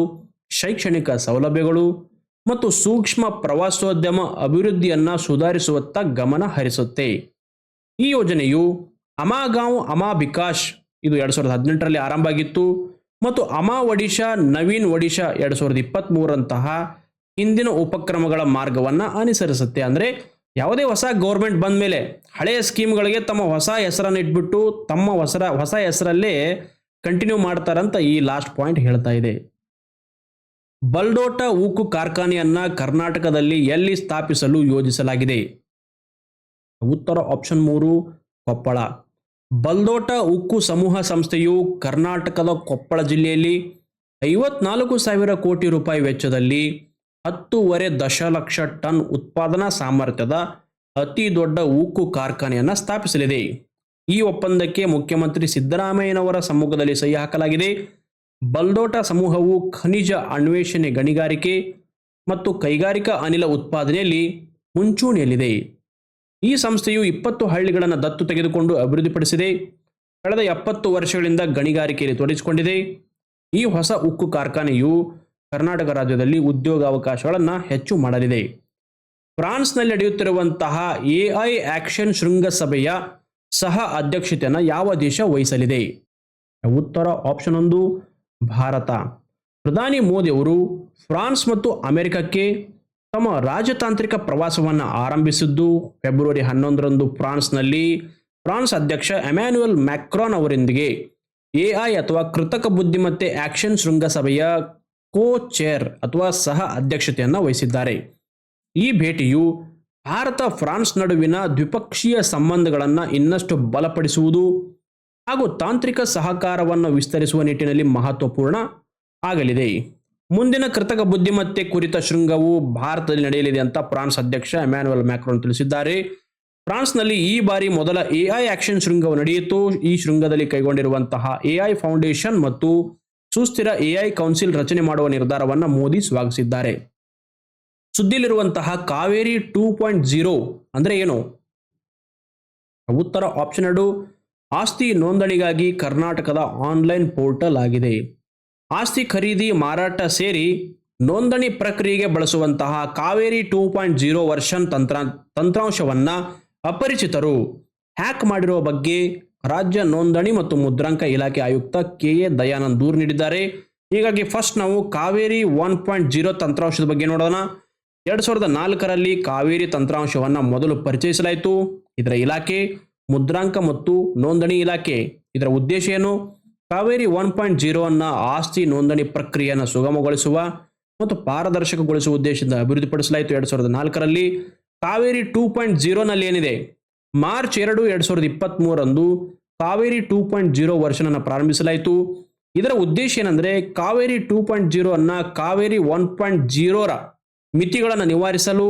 ಶೈಕ್ಷಣಿಕ ಸೌಲಭ್ಯಗಳು ಮತ್ತು ಸೂಕ್ಷ್ಮ ಪ್ರವಾಸೋದ್ಯಮ ಅಭಿವೃದ್ಧಿಯನ್ನು ಸುಧಾರಿಸುವತ್ತ ಗಮನ ಹರಿಸುತ್ತೆ. ಈ ಯೋಜನೆಯು ಅಮಾಗಾಂವ್ ಅಮಾ ವಿಕಾಶ್ ಇದು ಎರಡು ಸಾವಿರದ ಹದಿನೆಂಟರಲ್ಲಿ ಆರಂಭ ಆಗಿತ್ತು. ಮತ್ತು ಅಮಾ ಒಡಿಶಾ, ನವೀನ್ ಒಡಿಶಾ ಎರಡು ಸಾವಿರದ ಇಪ್ಪತ್ತ್ಮೂರಂತಹ ಇಂದಿನ ಉಪಕ್ರಮಗಳ ಮಾರ್ಗವನ್ನು ಅನುಸರಿಸುತ್ತೆ. ಅಂದರೆ ಯಾವುದೇ ಹೊಸ ಗೌರ್ಮೆಂಟ್ ಬಂದ ಮೇಲೆ ಹಳೆಯ ಸ್ಕೀಮ್ಗಳಿಗೆ ತಮ್ಮ ಹೊಸ ಹೆಸರನ್ನು ಇಟ್ಬಿಟ್ಟು ತಮ್ಮ ಹೊಸರ, ಹೊಸ ಹೆಸರಲ್ಲೇ ಕಂಟಿನ್ಯೂ ಮಾಡ್ತಾರಂತ ಈ ಲಾಸ್ಟ್ ಪಾಯಿಂಟ್ ಹೇಳ್ತಾ ಇದೆ. ಬಲ್ಡೋಟ ಉಕ್ಕು ಕಾರ್ಖಾನೆಯನ್ನು ಕರ್ನಾಟಕದಲ್ಲಿ ಎಲ್ಲಿ ಸ್ಥಾಪಿಸಲು ಯೋಜಿಸಲಾಗಿದೆ? ಉತ್ತರ ಆಪ್ಷನ್ ಮೂರು, ಕೊಪ್ಪಳ. ಬಲ್ದೋಟ ಉಕ್ಕು ಸಮೂಹ ಸಂಸ್ಥೆಯು ಕರ್ನಾಟಕದ ಕೊಪ್ಪಳ ಜಿಲ್ಲೆಯಲ್ಲಿ ಐವತ್ನಾಲ್ಕು ಸಾವಿರ ಕೋಟಿ ರೂಪಾಯಿ ವೆಚ್ಚದಲ್ಲಿ ಹತ್ತೂವರೆ ದಶಲಕ್ಷ ಟನ್ ಉತ್ಪಾದನಾ ಸಾಮರ್ಥ್ಯದ ಅತಿ ದೊಡ್ಡ ಉಕ್ಕು ಕಾರ್ಖಾನೆಯನ್ನು ಸ್ಥಾಪಿಸಲಿದೆ. ಈ ಒಪ್ಪಂದಕ್ಕೆ ಮುಖ್ಯಮಂತ್ರಿ ಸಿದ್ದರಾಮಯ್ಯನವರ ಸಮ್ಮುಖದಲ್ಲಿ ಸಹಿ ಹಾಕಲಾಗಿದೆ. ಬಲ್ದೋಟ ಸಮೂಹವು ಖನಿಜ ಅನ್ವೇಷಣೆ ಗಣಿಗಾರಿಕೆ ಮತ್ತು ಕೈಗಾರಿಕಾ ಅನಿಲ ಉತ್ಪಾದನೆಯಲ್ಲಿ ಮುಂಚೂಣಿಯಲ್ಲಿದೆ. ಈ ಸಂಸ್ಥೆಯು ಇಪ್ಪತ್ತು ಹಳ್ಳಿಗಳನ್ನು ದತ್ತು ತೆಗೆದುಕೊಂಡು ಅಭಿವೃದ್ಧಿಪಡಿಸಿದೆ. ಕಳೆದ ಎಪ್ಪತ್ತು ವರ್ಷಗಳಿಂದ ಗಣಿಗಾರಿಕೆಯಲ್ಲಿ ತೊಡಗಿಸಿಕೊಂಡಿದೆ. ಈ ಹೊಸ ಉಕ್ಕು ಕಾರ್ಖಾನೆಯು ಕರ್ನಾಟಕ ರಾಜ್ಯದಲ್ಲಿ ಉದ್ಯೋಗಾವಕಾಶಗಳನ್ನು ಹೆಚ್ಚು ಮಾಡಲಿದೆ. ಫ್ರಾನ್ಸ್ನಲ್ಲಿ ನಡೆಯುತ್ತಿರುವಂತಹ ಎಐ ಆಕ್ಷನ್ ಶೃಂಗಸಭೆಯ ಸಹ ಅಧ್ಯಕ್ಷತೆಯನ್ನು ಯಾವ ದೇಶ ವಹಿಸಲಿದೆ? ಉತ್ತರ ಆಪ್ಷನ್ ಒಂದು, ಭಾರತ. ಪ್ರಧಾನಿ ಮೋದಿ ಅವರು ಫ್ರಾನ್ಸ್ ಮತ್ತು ಅಮೆರಿಕಕ್ಕೆ ತಮ್ಮ ರಾಜತಾಂತ್ರಿಕ ಪ್ರವಾಸವನ್ನು ಆರಂಭಿಸಿದ್ದು ಫೆಬ್ರವರಿ ಹನ್ನೊಂದರಂದು ಫ್ರಾನ್ಸ್ನಲ್ಲಿ. ಫ್ರಾನ್ಸ್ ಅಧ್ಯಕ್ಷ ಎಮ್ಯಾನ್ಯುಯಲ್ ಮ್ಯಾಕ್ರಾನ್ ಅವರೊಂದಿಗೆ ಎಐ ಅಥವಾ ಕೃತಕ ಬುದ್ಧಿಮತ್ತೆ ಆಕ್ಷನ್ ಶೃಂಗಸಭೆಯ ಕೋ ಚೇರ್ ಅಥವಾ ಸಹ ಅಧ್ಯಕ್ಷತೆಯನ್ನು ವಹಿಸಿದ್ದಾರೆ. ಈ ಭೇಟಿಯು ಭಾರತ ಫ್ರಾನ್ಸ್ ನಡುವಿನ ದ್ವಿಪಕ್ಷೀಯ ಸಂಬಂಧಗಳನ್ನು ಇನ್ನಷ್ಟು ಬಲಪಡಿಸುವುದು ಹಾಗೂ ತಾಂತ್ರಿಕ ಸಹಕಾರವನ್ನು ವಿಸ್ತರಿಸುವ ನಿಟ್ಟಿನಲ್ಲಿ ಮಹತ್ವಪೂರ್ಣ ಆಗಲಿದೆ. ಮುಂದಿನ ಕೃತಕ ಬುದ್ಧಿಮತ್ತೆ ಕುರಿತ ಶೃಂಗವು ಭಾರತದಲ್ಲಿ ನಡೆಯಲಿದೆ ಅಂತ ಫ್ರಾನ್ಸ್ ಅಧ್ಯಕ್ಷ ಎಮ್ಯಾನ್ಯುಯಲ್ ಮ್ಯಾಕ್ರೋನ್ ತಿಳಿಸಿದ್ದಾರೆ. ಫ್ರಾನ್ಸ್ನಲ್ಲಿ ಈ ಬಾರಿ ಮೊದಲ ಎಐ ಆಕ್ಷನ್ ಶೃಂಗವು ನಡೆಯಿತು. ಈ ಶೃಂಗದಲ್ಲಿ ಕೈಗೊಂಡಿರುವಂತಹ ಎಐ ಫೌಂಡೇಶನ್ ಮತ್ತು ಸುಸ್ಥಿರ ಎಐ ಕೌನ್ಸಿಲ್ ರಚನೆ ಮಾಡುವ ನಿರ್ಧಾರವನ್ನು ಮೋದಿ ಸ್ವಾಗತಿಸಿದ್ದಾರೆ. ಸುದ್ದಿಲಿರುವಂತಹ ಕಾವೇರಿ ಟೂ ಪಾಯಿಂಟ್ ಜೀರೋ ಅಂದ್ರೆ ಏನು? ಉತ್ತರ ಆಪ್ಷನ್ ಎರಡು, ಆಸ್ತಿ ನೋಂದಣಿಗಾಗಿ ಕರ್ನಾಟಕದ ಆನ್ಲೈನ್ ಪೋರ್ಟಲ್ ಆಗಿದೆ. ಆಸ್ತಿ ಖರೀದಿ ಮಾರಾಟ ಸೇರಿ ನೋಂದಣಿ ಪ್ರಕ್ರಿಯೆಗೆ ಬಳಸುವಂತಹ Kaveri two point zero version ತಂತ್ರ, ತಂತ್ರಾಂಶವನ್ನು ಅಪರಿಚಿತರು ಹ್ಯಾಕ್ ಮಾಡಿರುವ ಬಗ್ಗೆ ರಾಜ್ಯ ನೋಂದಣಿ ಮತ್ತು ಮುದ್ರಾಂಕ ಇಲಾಖೆ ಆಯುಕ್ತ ಕೆ ಎ ದಯಾನಂದ್ ದೂರು ನೀಡಿದ್ದಾರೆ. ಹೀಗಾಗಿ ಫಸ್ಟ್ ನಾವು ಕಾವೇರಿ ಒನ್ ಪಾಯಿಂಟ್ ಜೀರೋ ತಂತ್ರಾಂಶದ ಬಗ್ಗೆ ನೋಡೋಣ. ಎರಡು ಸಾವಿರದ ನಾಲ್ಕರಲ್ಲಿ ಕಾವೇರಿ ತಂತ್ರಾಂಶವನ್ನು ಮೊದಲು ಪರಿಚಯಿಸಲಾಯಿತು. ಇದರ ಇಲಾಖೆ, ಮುದ್ರಾಂಕ ಮತ್ತು ನೋಂದಣಿ ಇಲಾಖೆ. ಇದರ ಉದ್ದೇಶ ಏನು? ಕಾವೇರಿ ಒನ್ ಪಾಯಿಂಟ್ ಜೀರೋ ಅನ್ನ ಆಸ್ತಿ ನೋಂದಣಿ ಪ್ರಕ್ರಿಯೆಯನ್ನು ಸುಗಮಗೊಳಿಸುವ ಮತ್ತು ಪಾರದರ್ಶಕಗೊಳಿಸುವ ಉದ್ದೇಶದಿಂದ ಅಭಿವೃದ್ಧಿಪಡಿಸಲಾಯಿತು ಎರಡು ಸಾವಿರದ ನಾಲ್ಕರಲ್ಲಿ. ಕಾವೇರಿ ಟೂ ಪಾಯಿಂಟ್ ಜೀರೋನಲ್ಲಿ ಏನಿದೆ? ಮಾರ್ಚ್ ಎರಡು ಎರಡು ಸಾವಿರದ ಇಪ್ಪತ್ತ್ ಮೂರರಂದು Kaveri two point zero version ಪ್ರಾರಂಭಿಸಲಾಯಿತು. ಇದರ ಉದ್ದೇಶ ಏನಂದ್ರೆ ಕಾವೇರಿ ಟೂ ಪಾಯಿಂಟ್ ಜೀರೋ ಅನ್ನ ಕಾವೇರಿ ಒನ್ ಪಾಯಿಂಟ್ ಜೀರೋರ ಮಿತಿಗಳನ್ನು ನಿವಾರಿಸಲು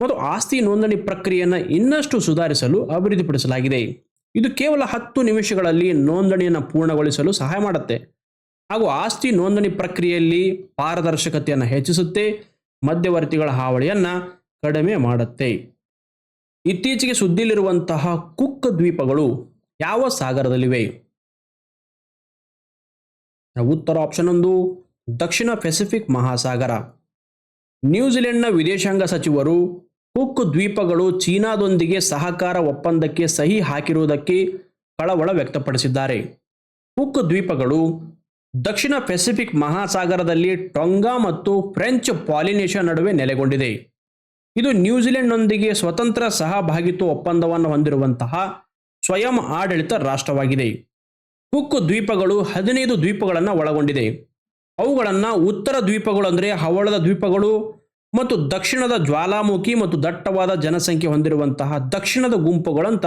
ಮತ್ತು ಆಸ್ತಿ ನೋಂದಣಿ ಪ್ರಕ್ರಿಯೆಯನ್ನು ಇನ್ನಷ್ಟು ಸುಧಾರಿಸಲು ಅಭಿವೃದ್ಧಿಪಡಿಸಲಾಗಿದೆ. ಇದು ಕೇವಲ ಹತ್ತು ನಿಮಿಷಗಳಲ್ಲಿ ನೋಂದಣಿಯನ್ನು ಪೂರ್ಣಗೊಳಿಸಲು ಸಹಾಯ ಮಾಡುತ್ತೆ. ಹಾಗೂ ಆಸ್ತಿ ನೋಂದಣಿ ಪ್ರಕ್ರಿಯೆಯಲ್ಲಿ ಪಾರದರ್ಶಕತೆಯನ್ನು ಹೆಚ್ಚಿಸುತ್ತೆ, ಮಧ್ಯವರ್ತಿಗಳ ಹಾವಳಿಯನ್ನು ಕಡಿಮೆ ಮಾಡುತ್ತೆ. ಇತ್ತೀಚೆಗೆ ಸುದ್ದಿಲಿರುವಂತಹ ಕುಕ್ ದ್ವೀಪಗಳು ಯಾವ ಸಾಗರದಲ್ಲಿವೆ? ಉತ್ತರ ಆಪ್ಷನ್ ಒಂದು, ದಕ್ಷಿಣ ಪೆಸಿಫಿಕ್ ಮಹಾಸಾಗರ. ನ್ಯೂಜಿಲೆಂಡ್ನ ವಿದೇಶಾಂಗ ಸಚಿವರು ಕುಕ್ ದ್ವೀಪಗಳು ಚೀನಾದೊಂದಿಗೆ ಸಹಕಾರ ಒಪ್ಪಂದಕ್ಕೆ ಸಹಿ ಹಾಕಿರುವುದಕ್ಕೆ ಕಳವಳ ವ್ಯಕ್ತಪಡಿಸಿದ್ದಾರೆ. ಕುಕ್ ದ್ವೀಪಗಳು ದಕ್ಷಿಣ ಪೆಸಿಫಿಕ್ ಮಹಾಸಾಗರದಲ್ಲಿ ಟೊಂಗಾ ಮತ್ತು ಫ್ರೆಂಚ್ ಪಾಲಿನೇಷಿಯಾ ನಡುವೆ ನೆಲೆಗೊಂಡಿದೆ. ಇದು ನ್ಯೂಜಿಲೆಂಡ್ನೊಂದಿಗೆ ಸ್ವತಂತ್ರ ಸಹಭಾಗಿತ್ವ ಒಪ್ಪಂದವನ್ನು ಹೊಂದಿರುವಂತಹ ಸ್ವಯಂ ಆಡಳಿತ ರಾಷ್ಟ್ರವಾಗಿದೆ. ಕುಕ್ ದ್ವೀಪಗಳು ಹದಿನೈದು ದ್ವೀಪಗಳನ್ನು ಒಳಗೊಂಡಿದೆ. ಅವುಗಳನ್ನು ಉತ್ತರ ದ್ವೀಪಗಳು ಅಂದರೆ ಹವಳದ ದ್ವೀಪಗಳು ಮತ್ತು ದಕ್ಷಿಣದ ಜ್ವಾಲಾಮುಖಿ ಮತ್ತು ದಟ್ಟವಾದ ಜನಸಂಖ್ಯೆ ಹೊಂದಿರುವಂತಹ ದಕ್ಷಿಣದ ಗುಂಪುಗಳಂತ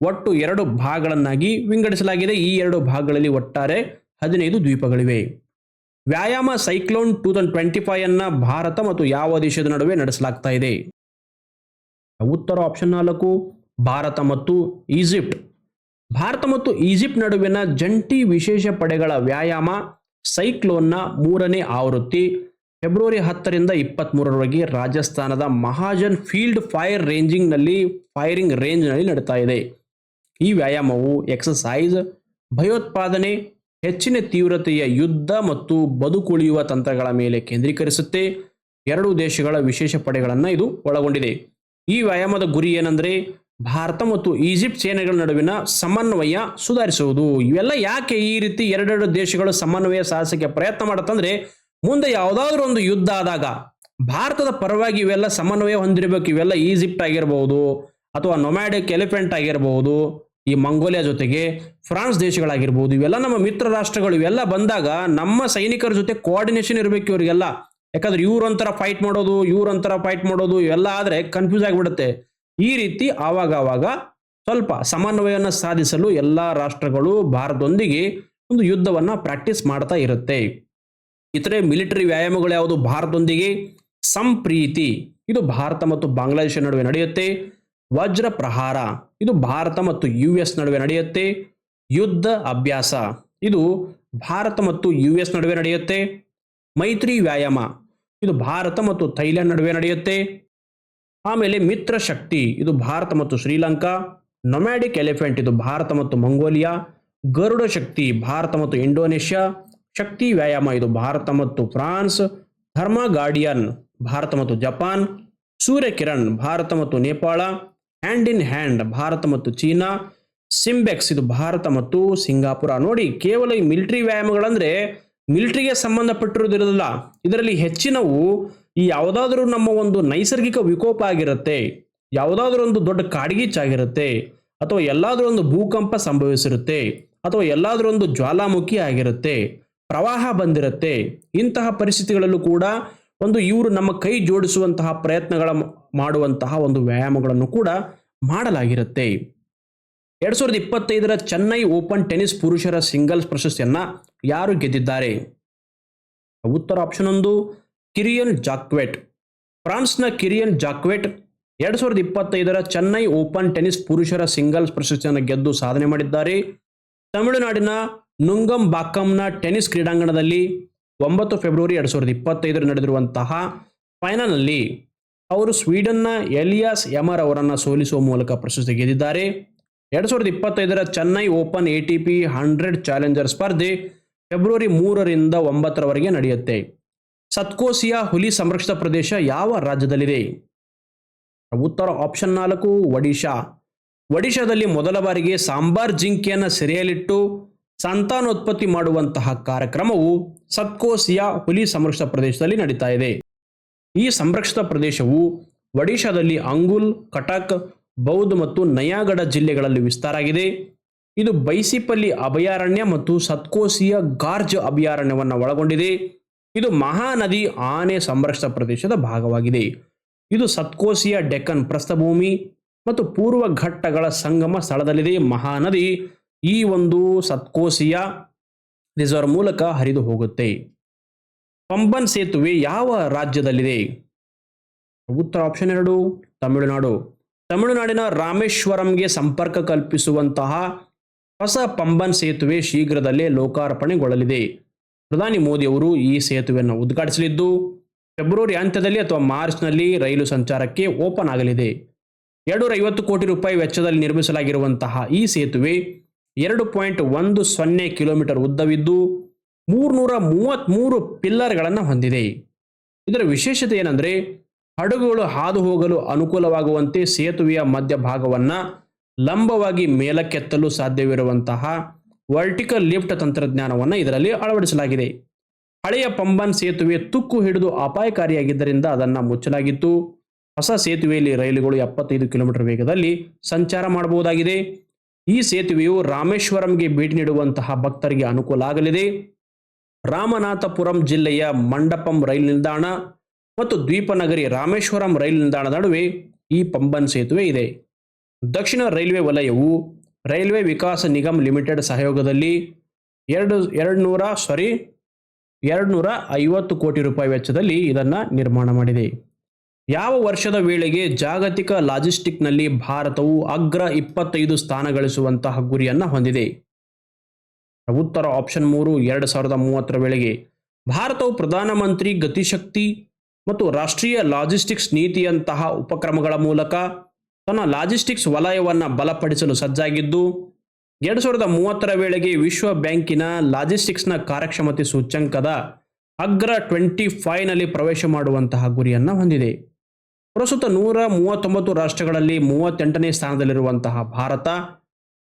ಒಟ್ಟು ಎರಡು ಭಾಗಗಳನ್ನಾಗಿ ವಿಂಗಡಿಸಲಾಗಿದೆ. ಈ ಎರಡು ಭಾಗಗಳಲ್ಲಿ ಒಟ್ಟಾರೆ ಹದಿನೈದು ದ್ವೀಪಗಳಿವೆ. ವ್ಯಾಯಾಮ cyclone two thousand twenty five ಅನ್ನ ಭಾರತ ಮತ್ತು ಯಾವ ದೇಶದ ನಡುವೆ ನಡೆಸಲಾಗ್ತಾ ಇದೆ? ಉತ್ತರ ಆಪ್ಷನ್ ನಾಲ್ಕು, ಭಾರತ ಮತ್ತು ಈಜಿಪ್ಟ್. ಭಾರತ ಮತ್ತು ಈಜಿಪ್ಟ್ ನಡುವಿನ ಜಂಟಿ ವಿಶೇಷ ಪಡೆಗಳ ವ್ಯಾಯಾಮ ಸೈಕ್ಲೋನ್ನ ಮೂರನೇ ಆವೃತ್ತಿ ಫೆಬ್ರವರಿ ಹತ್ತರಿಂದ ಇಪ್ಪತ್ತ್ಮೂರರವರೆಗೆ ರಾಜಸ್ಥಾನದ ಮಹಾಜನ್ ಫೀಲ್ಡ್ ಫೈರ್ ರೇಂಜಿಂಗ್ನಲ್ಲಿ, ಫೈರಿಂಗ್ ರೇಂಜ್ನಲ್ಲಿ ನಡೀತಾ ಇದೆ. ಈ ವ್ಯಾಯಾಮವು ಎಕ್ಸಸೈಸ್ ಭಯೋತ್ಪಾದನೆ, ಹೆಚ್ಚಿನ ತೀವ್ರತೆಯ ಯುದ್ಧ ಮತ್ತು ಬದುಕುಳಿಯುವ ತಂತ್ರಗಳ ಮೇಲೆ ಕೇಂದ್ರೀಕರಿಸುತ್ತೆ. ಎರಡೂ ದೇಶಗಳ ವಿಶೇಷ ಪಡೆಗಳನ್ನು ಇದು ಒಳಗೊಂಡಿದೆ. ಈ ವ್ಯಾಯಾಮದ ಗುರಿ ಏನಂದರೆ, ಭಾರತ ಮತ್ತು ಈಜಿಪ್ಟ್ ಸೇನೆಗಳ ನಡುವಿನ ಸಮನ್ವಯ ಸುಧಾರಿಸುವುದು. ಇವೆಲ್ಲ ಯಾಕೆ ಈ ರೀತಿ ಎರಡೆರಡು ದೇಶಗಳು ಸಮನ್ವಯ ಸಾಧಿಸಕ್ಕೆ ಪ್ರಯತ್ನ ಮಾಡುತ್ತಂದ್ರೆ ಮುಂದೆ ಯಾವುದಾದ್ರೂ ಒಂದು ಯುದ್ಧ ಆದಾಗ ಭಾರತದ ಪರವಾಗಿ ಇವೆಲ್ಲ ಸಮನ್ವಯ ಹೊಂದಿರಬೇಕು, ಇವೆಲ್ಲ ಈಜಿಪ್ಟ್ ಆಗಿರಬಹುದು ಅಥವಾ ನೊಮ್ಯಾಡಿಕ್ ಎಲಿಫೆಂಟ್ ಆಗಿರಬಹುದು ಈ ಮಂಗೋಲಿಯಾ ಜೊತೆಗೆ ಫ್ರಾನ್ಸ್ ದೇಶಗಳಾಗಿರ್ಬೋದು, ಇವೆಲ್ಲ ನಮ್ಮ ಮಿತ್ರ ರಾಷ್ಟ್ರಗಳು, ಇವೆಲ್ಲ ಬಂದಾಗ ನಮ್ಮ ಸೈನಿಕರ ಜೊತೆ ಕೋಆರ್ಡಿನೇಷನ್ ಇರಬೇಕು ಇವರಿಗೆಲ್ಲ. ಯಾಕಂದ್ರೆ ಇವ್ರೊಂಥರ ಫೈಟ್ ಮಾಡೋದು, ಇವ್ರೊಂಥರ ಫೈಟ್ ಮಾಡೋದು, ಇವೆಲ್ಲ ಆದ್ರೆ ಕನ್ಫ್ಯೂಸ್ ಆಗಿಬಿಡುತ್ತೆ. ಈ ರೀತಿ ಆವಾಗ ಆವಾಗ ಸ್ವಲ್ಪ ಸಮನ್ವಯವನ್ನು ಸಾಧಿಸಲು ಎಲ್ಲ ರಾಷ್ಟ್ರಗಳು ಭಾರತದೊಂದಿಗೆ ಒಂದು ಯುದ್ಧವನ್ನ ಪ್ರಾಕ್ಟೀಸ್ ಮಾಡ್ತಾ ಇರುತ್ತೆ. ಇತರೆ ಮಿಲಿಟರಿ ವ್ಯಾಯಾಮಗಳು ಯಾವುದು? ಭಾರತದೊಂದಿಗೆ ಸಂಪ್ರೀತಿ. ಇದು ಭಾರತ ಮತ್ತು ಬಾಂಗ್ಲಾದೇಶ ನಡುವೆ ನಡೆಯುತ್ತೆ. ವಜ್ರ ಪ್ರಹಾರ. ಇದು ಭಾರತ ಮತ್ತು ಯು ಎಸ್ ನಡುವೆ ನಡೆಯುತ್ತೆ. ಯುದ್ಧ ಅಭ್ಯಾಸ. ಇದು ಭಾರತ ಮತ್ತು ಯು ಎಸ್ ನಡುವೆ ನಡೆಯುತ್ತೆ. ಮೈತ್ರಿ ವ್ಯಾಯಾಮ. ಇದು ಭಾರತ ಮತ್ತು ಥೈಲ್ಯಾಂಡ್ ನಡುವೆ ನಡೆಯುತ್ತೆ. ಆಮೇಲೆ ಮಿತ್ರ ಶಕ್ತಿ. ಇದು ಭಾರತ ಮತ್ತು ಶ್ರೀಲಂಕಾ. ನೊಮ್ಯಾಡಿಕ್ ಎಲಿಫೆಂಟ್ ಇದು ಭಾರತ ಮತ್ತು ಮಂಗೋಲಿಯಾ. ಗರುಡ ಶಕ್ತಿ. ಭಾರತ ಮತ್ತು ಇಂಡೋನೇಷ್ಯಾ. ಶಕ್ತಿ ವ್ಯಾಯಾಮ ಇದು ಭಾರತ ಮತ್ತು ಫ್ರಾನ್ಸ್, ಧರ್ಮ ಗಾರ್ಡಿಯನ್ ಭಾರತ ಮತ್ತು ಜಪಾನ್ ಸೂರ್ಯ ಕಿರಣ್ ಭಾರತ ಮತ್ತು Nepal, hand in hand Bharat ಮತ್ತು ಚೀನಾ, ಸಿಂಬೆಕ್ಸ್ ಇದು ಭಾರತ ಮತ್ತು ಸಿಂಗಾಪುರ. ನೋಡಿ, ಕೇವಲ ಈ ಮಿಲಿಟರಿ ವ್ಯಾಯಾಮಗಳಂದ್ರೆ ಮಿಲಿಟರಿಗೆ ಸಂಬಂಧಪಟ್ಟಿರೋದಿರೋದಿಲ್ಲ ಇದರಲ್ಲಿ ಹೆಚ್ಚಿನವು ಈ ಯಾವುದಾದ್ರೂ ನಮ್ಮ ಒಂದು ನೈಸರ್ಗಿಕ ವಿಕೋಪ ಆಗಿರುತ್ತೆ, ಯಾವುದಾದ್ರೂ ಒಂದು ದೊಡ್ಡ ಕಾಡ್ಗಿಚ್ಚಾಗಿರುತ್ತೆ ಅಥವಾ ಎಲ್ಲಾದರೂ ಒಂದು ಭೂಕಂಪ ಸಂಭವಿಸಿರುತ್ತೆ, ಅಥವಾ ಎಲ್ಲಾದರೂ ಒಂದು ಜ್ವಾಲಾಮುಖಿ ಆಗಿರುತ್ತೆ ಪ್ರವಾಹ ಬಂದಿರುತ್ತೆ. ಇಂತಹ ಪರಿಸ್ಥಿತಿಗಳಲ್ಲೂ ಕೂಡ ಒಂದು ಇವರು ನಮ್ಮ ಕೈ ಜೋಡಿಸುವಂತಹ ಪ್ರಯತ್ನಗಳ ಮಾಡುವಂತಹ ಒಂದು ವ್ಯಾಯಾಮಗಳನ್ನು ಕೂಡ ಮಾಡಲಾಗಿರುತ್ತೆ. ಎರಡ್ ಸಾವಿರದ ಇಪ್ಪತ್ತೈದರ ಚೆನ್ನೈ ಓಪನ್ ಟೆನಿಸ್ ಪುರುಷರ ಸಿಂಗಲ್ಸ್ ಪ್ರಶಸ್ತಿಯನ್ನ ಯಾರು ಗೆದ್ದಿದ್ದಾರೆ? ಉತ್ತರ ಆಪ್ಷನ್ ಒಂದು, ಕಿರಿಯನ್ ಜಾಕ್ವೆಟ್. ಫ್ರಾನ್ಸ್ನ ಕಿರಿಯನ್ ಜಾಕ್ವೆಟ್ ಎರಡ್ ಸಾವಿರದ ಇಪ್ಪತ್ತೈದರ ಚೆನ್ನೈ ಓಪನ್ ಟೆನಿಸ್ ಪುರುಷರ ಸಿಂಗಲ್ಸ್ ಪ್ರಶಸ್ತಿಯನ್ನು ಗೆದ್ದು ಸಾಧನೆ ಮಾಡಿದ್ದಾರೆ. ತಮಿಳುನಾಡಿನ ನುಂಗಂ ಬಾಕಂನ ಟೆನಿಸ್ ಕ್ರೀಡಾಂಗಣದಲ್ಲಿ ಒಂಬತ್ತು ಫೆಬ್ರವರಿ ಎರಡು ಸಾವಿರದ ಇಪ್ಪತ್ತೈದರ ನಡೆದಿರುವಂತಹ ಫೈನಲ್ನಲ್ಲಿ ಅವರು ಸ್ವೀಡನ್ನ ಎಲಿಯಾಸ್ ಯಮರ್ ಅವರನ್ನು ಸೋಲಿಸುವ ಮೂಲಕ ಪ್ರಶಸ್ತಿ ಗೆದ್ದಿದ್ದಾರೆ. ಎರಡು ಸಾವಿರದ ಇಪ್ಪತ್ತೈದರ Chennai open A T P hundred challenger ಸ್ಪರ್ಧೆ ಫೆಬ್ರವರಿ ಮೂರರಿಂದ ಒಂಬತ್ತರವರೆಗೆ ನಡೆಯುತ್ತೆ. ಸತ್ಕೋಸಿಯಾ ಹುಲಿ ಸಂರಕ್ಷಿತ ಪ್ರದೇಶ ಯಾವ ರಾಜ್ಯದಲ್ಲಿದೆ? ಉತ್ತರ ಆಪ್ಷನ್ ನಾಲ್ಕು, ಒಡಿಶಾ. ಒಡಿಶಾದಲ್ಲಿ ಮೊದಲ ಬಾರಿಗೆ ಸಾಂಬಾರ್ ಜಿಂಕೆಯನ್ನು ಸೆರೆಯಲ್ಲಿಟ್ಟು ಸಂತಾನೋತ್ಪತ್ತಿ ಮಾಡುವಂತಹ ಕಾರ್ಯಕ್ರಮವು ಸತ್ಕೋಸಿಯಾ ಹುಲಿ ಸಂರಕ್ಷಿತ ಪ್ರದೇಶದಲ್ಲಿ ನಡೀತಾ ಇದೆ. ಈ ಸಂರಕ್ಷಿತ ಪ್ರದೇಶವು ಒಡಿಶಾದಲ್ಲಿ ಅಂಗುಲ್, ಕಟಕ್ ಬೌದ್ಧ ಮತ್ತು ನಯಾಗಢ ಜಿಲ್ಲೆಗಳಲ್ಲಿ ವಿಸ್ತಾರ ಆಗಿದೆ. ಇದು ಬೈಸಿಪಲ್ಲಿ ಅಭಯಾರಣ್ಯ ಮತ್ತು ಸತ್ಕೋಸಿಯ ಗಾರ್ಜ್ ಅಭಯಾರಣ್ಯವನ್ನು ಒಳಗೊಂಡಿದೆ. ಇದು ಮಹಾನದಿ ಆನೆ ಸಂರಕ್ಷಿತ ಪ್ರದೇಶದ ಭಾಗವಾಗಿದೆ. ಇದು ಸತ್ಕೋಸಿಯ ಡೆಕ್ಕನ್ ಪ್ರಸ್ಥಭೂಮಿ ಮತ್ತು ಪೂರ್ವ ಘಟ್ಟಗಳ ಸಂಗಮ ಸ್ಥಳದಲ್ಲಿದೆ. ಮಹಾನದಿ ಈ ಒಂದು ಸತ್ಕೋಸಿಯ ರಿಸರ್ವ್ ಮೂಲಕ ಹರಿದು ಹೋಗುತ್ತೆ. ಪಂಬನ್ ಸೇತುವೆ ಯಾವ ರಾಜ್ಯದಲ್ಲಿದೆ? ಉತ್ತರ ಆಪ್ಷನ್ ಎರಡು, ತಮಿಳುನಾಡು. ತಮಿಳುನಾಡಿನ ರಾಮೇಶ್ವರಂಗೆ ಸಂಪರ್ಕ ಕಲ್ಪಿಸುವಂತಹ ಹೊಸ ಪಂಬನ್ ಸೇತುವೆ ಶೀಘ್ರದಲ್ಲೇ ಲೋಕಾರ್ಪಣೆಗೊಳ್ಳಲಿದೆ. ಪ್ರಧಾನಿ ಮೋದಿ ಅವರು ಈ ಸೇತುವೆಯನ್ನು ಉದ್ಘಾಟಿಸಲಿದ್ದು, ಫೆಬ್ರವರಿ ಅಂತ್ಯದಲ್ಲಿ ಅಥವಾ ಮಾರ್ಚ್ನಲ್ಲಿ ರೈಲು ಸಂಚಾರಕ್ಕೆ ಓಪನ್ ಆಗಲಿದೆ. ಎರಡುನೂರ ಐವತ್ತು ಕೋಟಿ ರೂಪಾಯಿ ವೆಚ್ಚದಲ್ಲಿ ನಿರ್ಮಿಸಲಾಗಿರುವಂತಹ ಈ ಸೇತುವೆ ಎರಡು ಪಾಯಿಂಟ್ ಒಂದು ಸೊನ್ನೆ ಕಿಲೋಮೀಟರ್ ಉದ್ದವಿದ್ದು ಮೂರ್ನೂರ ಮೂವತ್ತ್ಮೂರು ಪಿಲ್ಲರ್ಗಳನ್ನು ಹೊಂದಿದೆ. ಇದರ ವಿಶೇಷತೆ ಏನಂದರೆ ಹಡಗುಗಳು ಹಾದು ಹೋಗಲು ಅನುಕೂಲವಾಗುವಂತೆ ಸೇತುವೆಯ ಮಧ್ಯಭಾಗವನ್ನು ಲಂಬವಾಗಿ ಮೇಲಕ್ಕೆತ್ತಲು ಸಾಧ್ಯವಿರುವಂತಹ ವರ್ಟಿಕಲ್ ಲಿಫ್ಟ್ ತಂತ್ರಜ್ಞಾನವನ್ನು ಇದರಲ್ಲಿ ಅಳವಡಿಸಲಾಗಿದೆ. ಹಳೆಯ ಪಂಬನ್ ಸೇತುವೆ ತುಕ್ಕು ಹಿಡಿದು ಅಪಾಯಕಾರಿಯಾಗಿದ್ದರಿಂದ ಅದನ್ನು ಮುಚ್ಚಲಾಗಿತ್ತು. ಹೊಸ ಸೇತುವೆಯಲ್ಲಿ ರೈಲುಗಳು ಎಪ್ಪತ್ತೈದು ಕಿಲೋಮೀಟರ್ ವೇಗದಲ್ಲಿ ಸಂಚಾರ ಮಾಡಬಹುದಾಗಿದೆ. ಈ ಸೇತುವೆಯು ರಾಮೇಶ್ವರಂಗೆ ಭೇಟಿ ನೀಡುವಂತಹ ಭಕ್ತರಿಗೆ ಅನುಕೂಲ ಆಗಲಿದೆ. ರಾಮನಾಥಪುರಂ ಜಿಲ್ಲೆಯ ಮಂಡಪಂ ರೈಲು ನಿಲ್ದಾಣ ಮತ್ತು ದ್ವೀಪನಗರಿ ರಾಮೇಶ್ವರಂ ರೈಲು ನಿಲ್ದಾಣ ನಡುವೆ ಈ ಪಂಬನ್ ಸೇತುವೆ ಇದೆ. ದಕ್ಷಿಣ ರೈಲ್ವೆ ವಲಯವು ರೈಲ್ವೆ ವಿಕಾಸ ನಿಗಮ್ ಲಿಮಿಟೆಡ್ ಸಹಯೋಗದಲ್ಲಿ ಎರಡು ಎರಡು ನೂರ ಸಾರಿ ಎರಡು ನೂರ ಐವತ್ತು ಕೋಟಿ ರೂಪಾಯಿ ವೆಚ್ಚದಲ್ಲಿ ಇದನ್ನು ನಿರ್ಮಾಣ ಮಾಡಿದೆ. ಯಾವ ವರ್ಷದ ವೇಳೆಗೆ ಜಾಗತಿಕ ಲಾಜಿಸ್ಟಿಕ್ನಲ್ಲಿ ಭಾರತವು ಅಗ್ರ ಇಪ್ಪತ್ತೈದು ಸ್ಥಾನ ಗಳಿಸುವಂತಹ ಗುರಿಯನ್ನು ಹೊಂದಿದೆ? ಉತ್ತರ ಆಪ್ಷನ್ ಮೂರು, ಎರಡು ಸಾವಿರದ ಮೂವತ್ತರ ವೇಳೆಗೆ ಭಾರತವು ಪ್ರಧಾನಮಂತ್ರಿ ಗತಿಶಕ್ತಿ ಮತ್ತು ರಾಷ್ಟ್ರೀಯ ಲಾಜಿಸ್ಟಿಕ್ಸ್ ನೀತಿಯಂತಹ ಉಪಕ್ರಮಗಳ ಮೂಲಕ ತನ್ನ ಲಾಜಿಸ್ಟಿಕ್ಸ್ ವಲಯವನ್ನು ಬಲಪಡಿಸಲು ಸಜ್ಜಾಗಿದ್ದು, ಎರಡು ಸಾವಿರದ ಮೂವತ್ತರ ವೇಳೆಗೆ ವಿಶ್ವ ಬ್ಯಾಂಕಿನ ಲಾಜಿಸ್ಟಿಕ್ಸ್ನ ಕಾರ್ಯಕ್ಷಮತೆ ಸೂಚ್ಯಂಕದ ಅಗ್ರ ಟ್ವೆಂಟಿ ಫೈವ್ನಲ್ಲಿ ಪ್ರವೇಶ ಮಾಡುವಂತಹ ಗುರಿಯನ್ನು ಹೊಂದಿದೆ. ಪ್ರಸ್ತುತ ನೂರ ಮೂವತ್ತೊಂಬತ್ತು ರಾಷ್ಟ್ರಗಳಲ್ಲಿ ಮೂವತ್ತೆಂಟನೇ ಸ್ಥಾನದಲ್ಲಿರುವಂತಹ ಭಾರತ,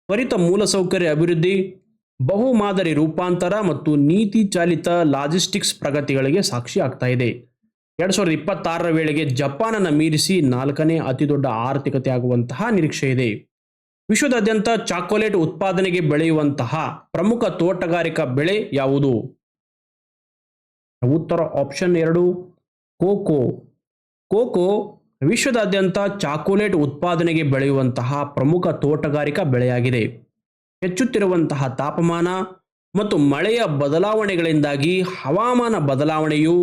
ತ್ವರಿತ ಮೂಲಸೌಕರ್ಯ ಅಭಿವೃದ್ಧಿ ಬಹು ಮಾದರಿ ರೂಪಾಂತರ ಮತ್ತು ನೀತಿ ಚಾಲಿತ ಲಾಜಿಸ್ಟಿಕ್ಸ್ ಪ್ರಗತಿಗಳಿಗೆ ಸಾಕ್ಷಿ ಆಗ್ತಾ ಇದೆ. ಎರಡು ಸಾವಿರದ ಇಪ್ಪತ್ತಾರರ ವೇಳೆಗೆ ಜಪಾನನ್ನು ಮೀರಿಸಿ ನಾಲ್ಕನೇ ಅತಿದೊಡ್ಡ ಆರ್ಥಿಕತೆ ಆಗುವಂತಹ ನಿರೀಕ್ಷೆ ಇದೆ. ವಿಶ್ವದಾದ್ಯಂತ ಚಾಕೊಲೇಟ್ ಉತ್ಪಾದನೆಗೆ ಬೆಳೆಯುವಂತಹ ಪ್ರಮುಖ ತೋಟಗಾರಿಕಾ ಬೆಳೆ ಯಾವುದು? ಉತ್ತರ ಆಪ್ಷನ್ ಎರಡು, ಕೋಕೋ. ಕೋಕೋ ವಿಶ್ವದಾದ್ಯಂತ ಚಾಕೊಲೇಟ್ ಉತ್ಪಾದನೆಗೆ ಬೆಳೆಯುವಂತಹ ಪ್ರಮುಖ ತೋಟಗಾರಿಕಾ ಬೆಳೆಯಾಗಿದೆ. ಹೆಚ್ಚುತ್ತಿರುವಂತಹ ತಾಪಮಾನ ಮತ್ತು ಮಳೆಯ ಬದಲಾವಣೆಗಳಿಂದಾಗಿ ಹವಾಮಾನ ಬದಲಾವಣೆಯು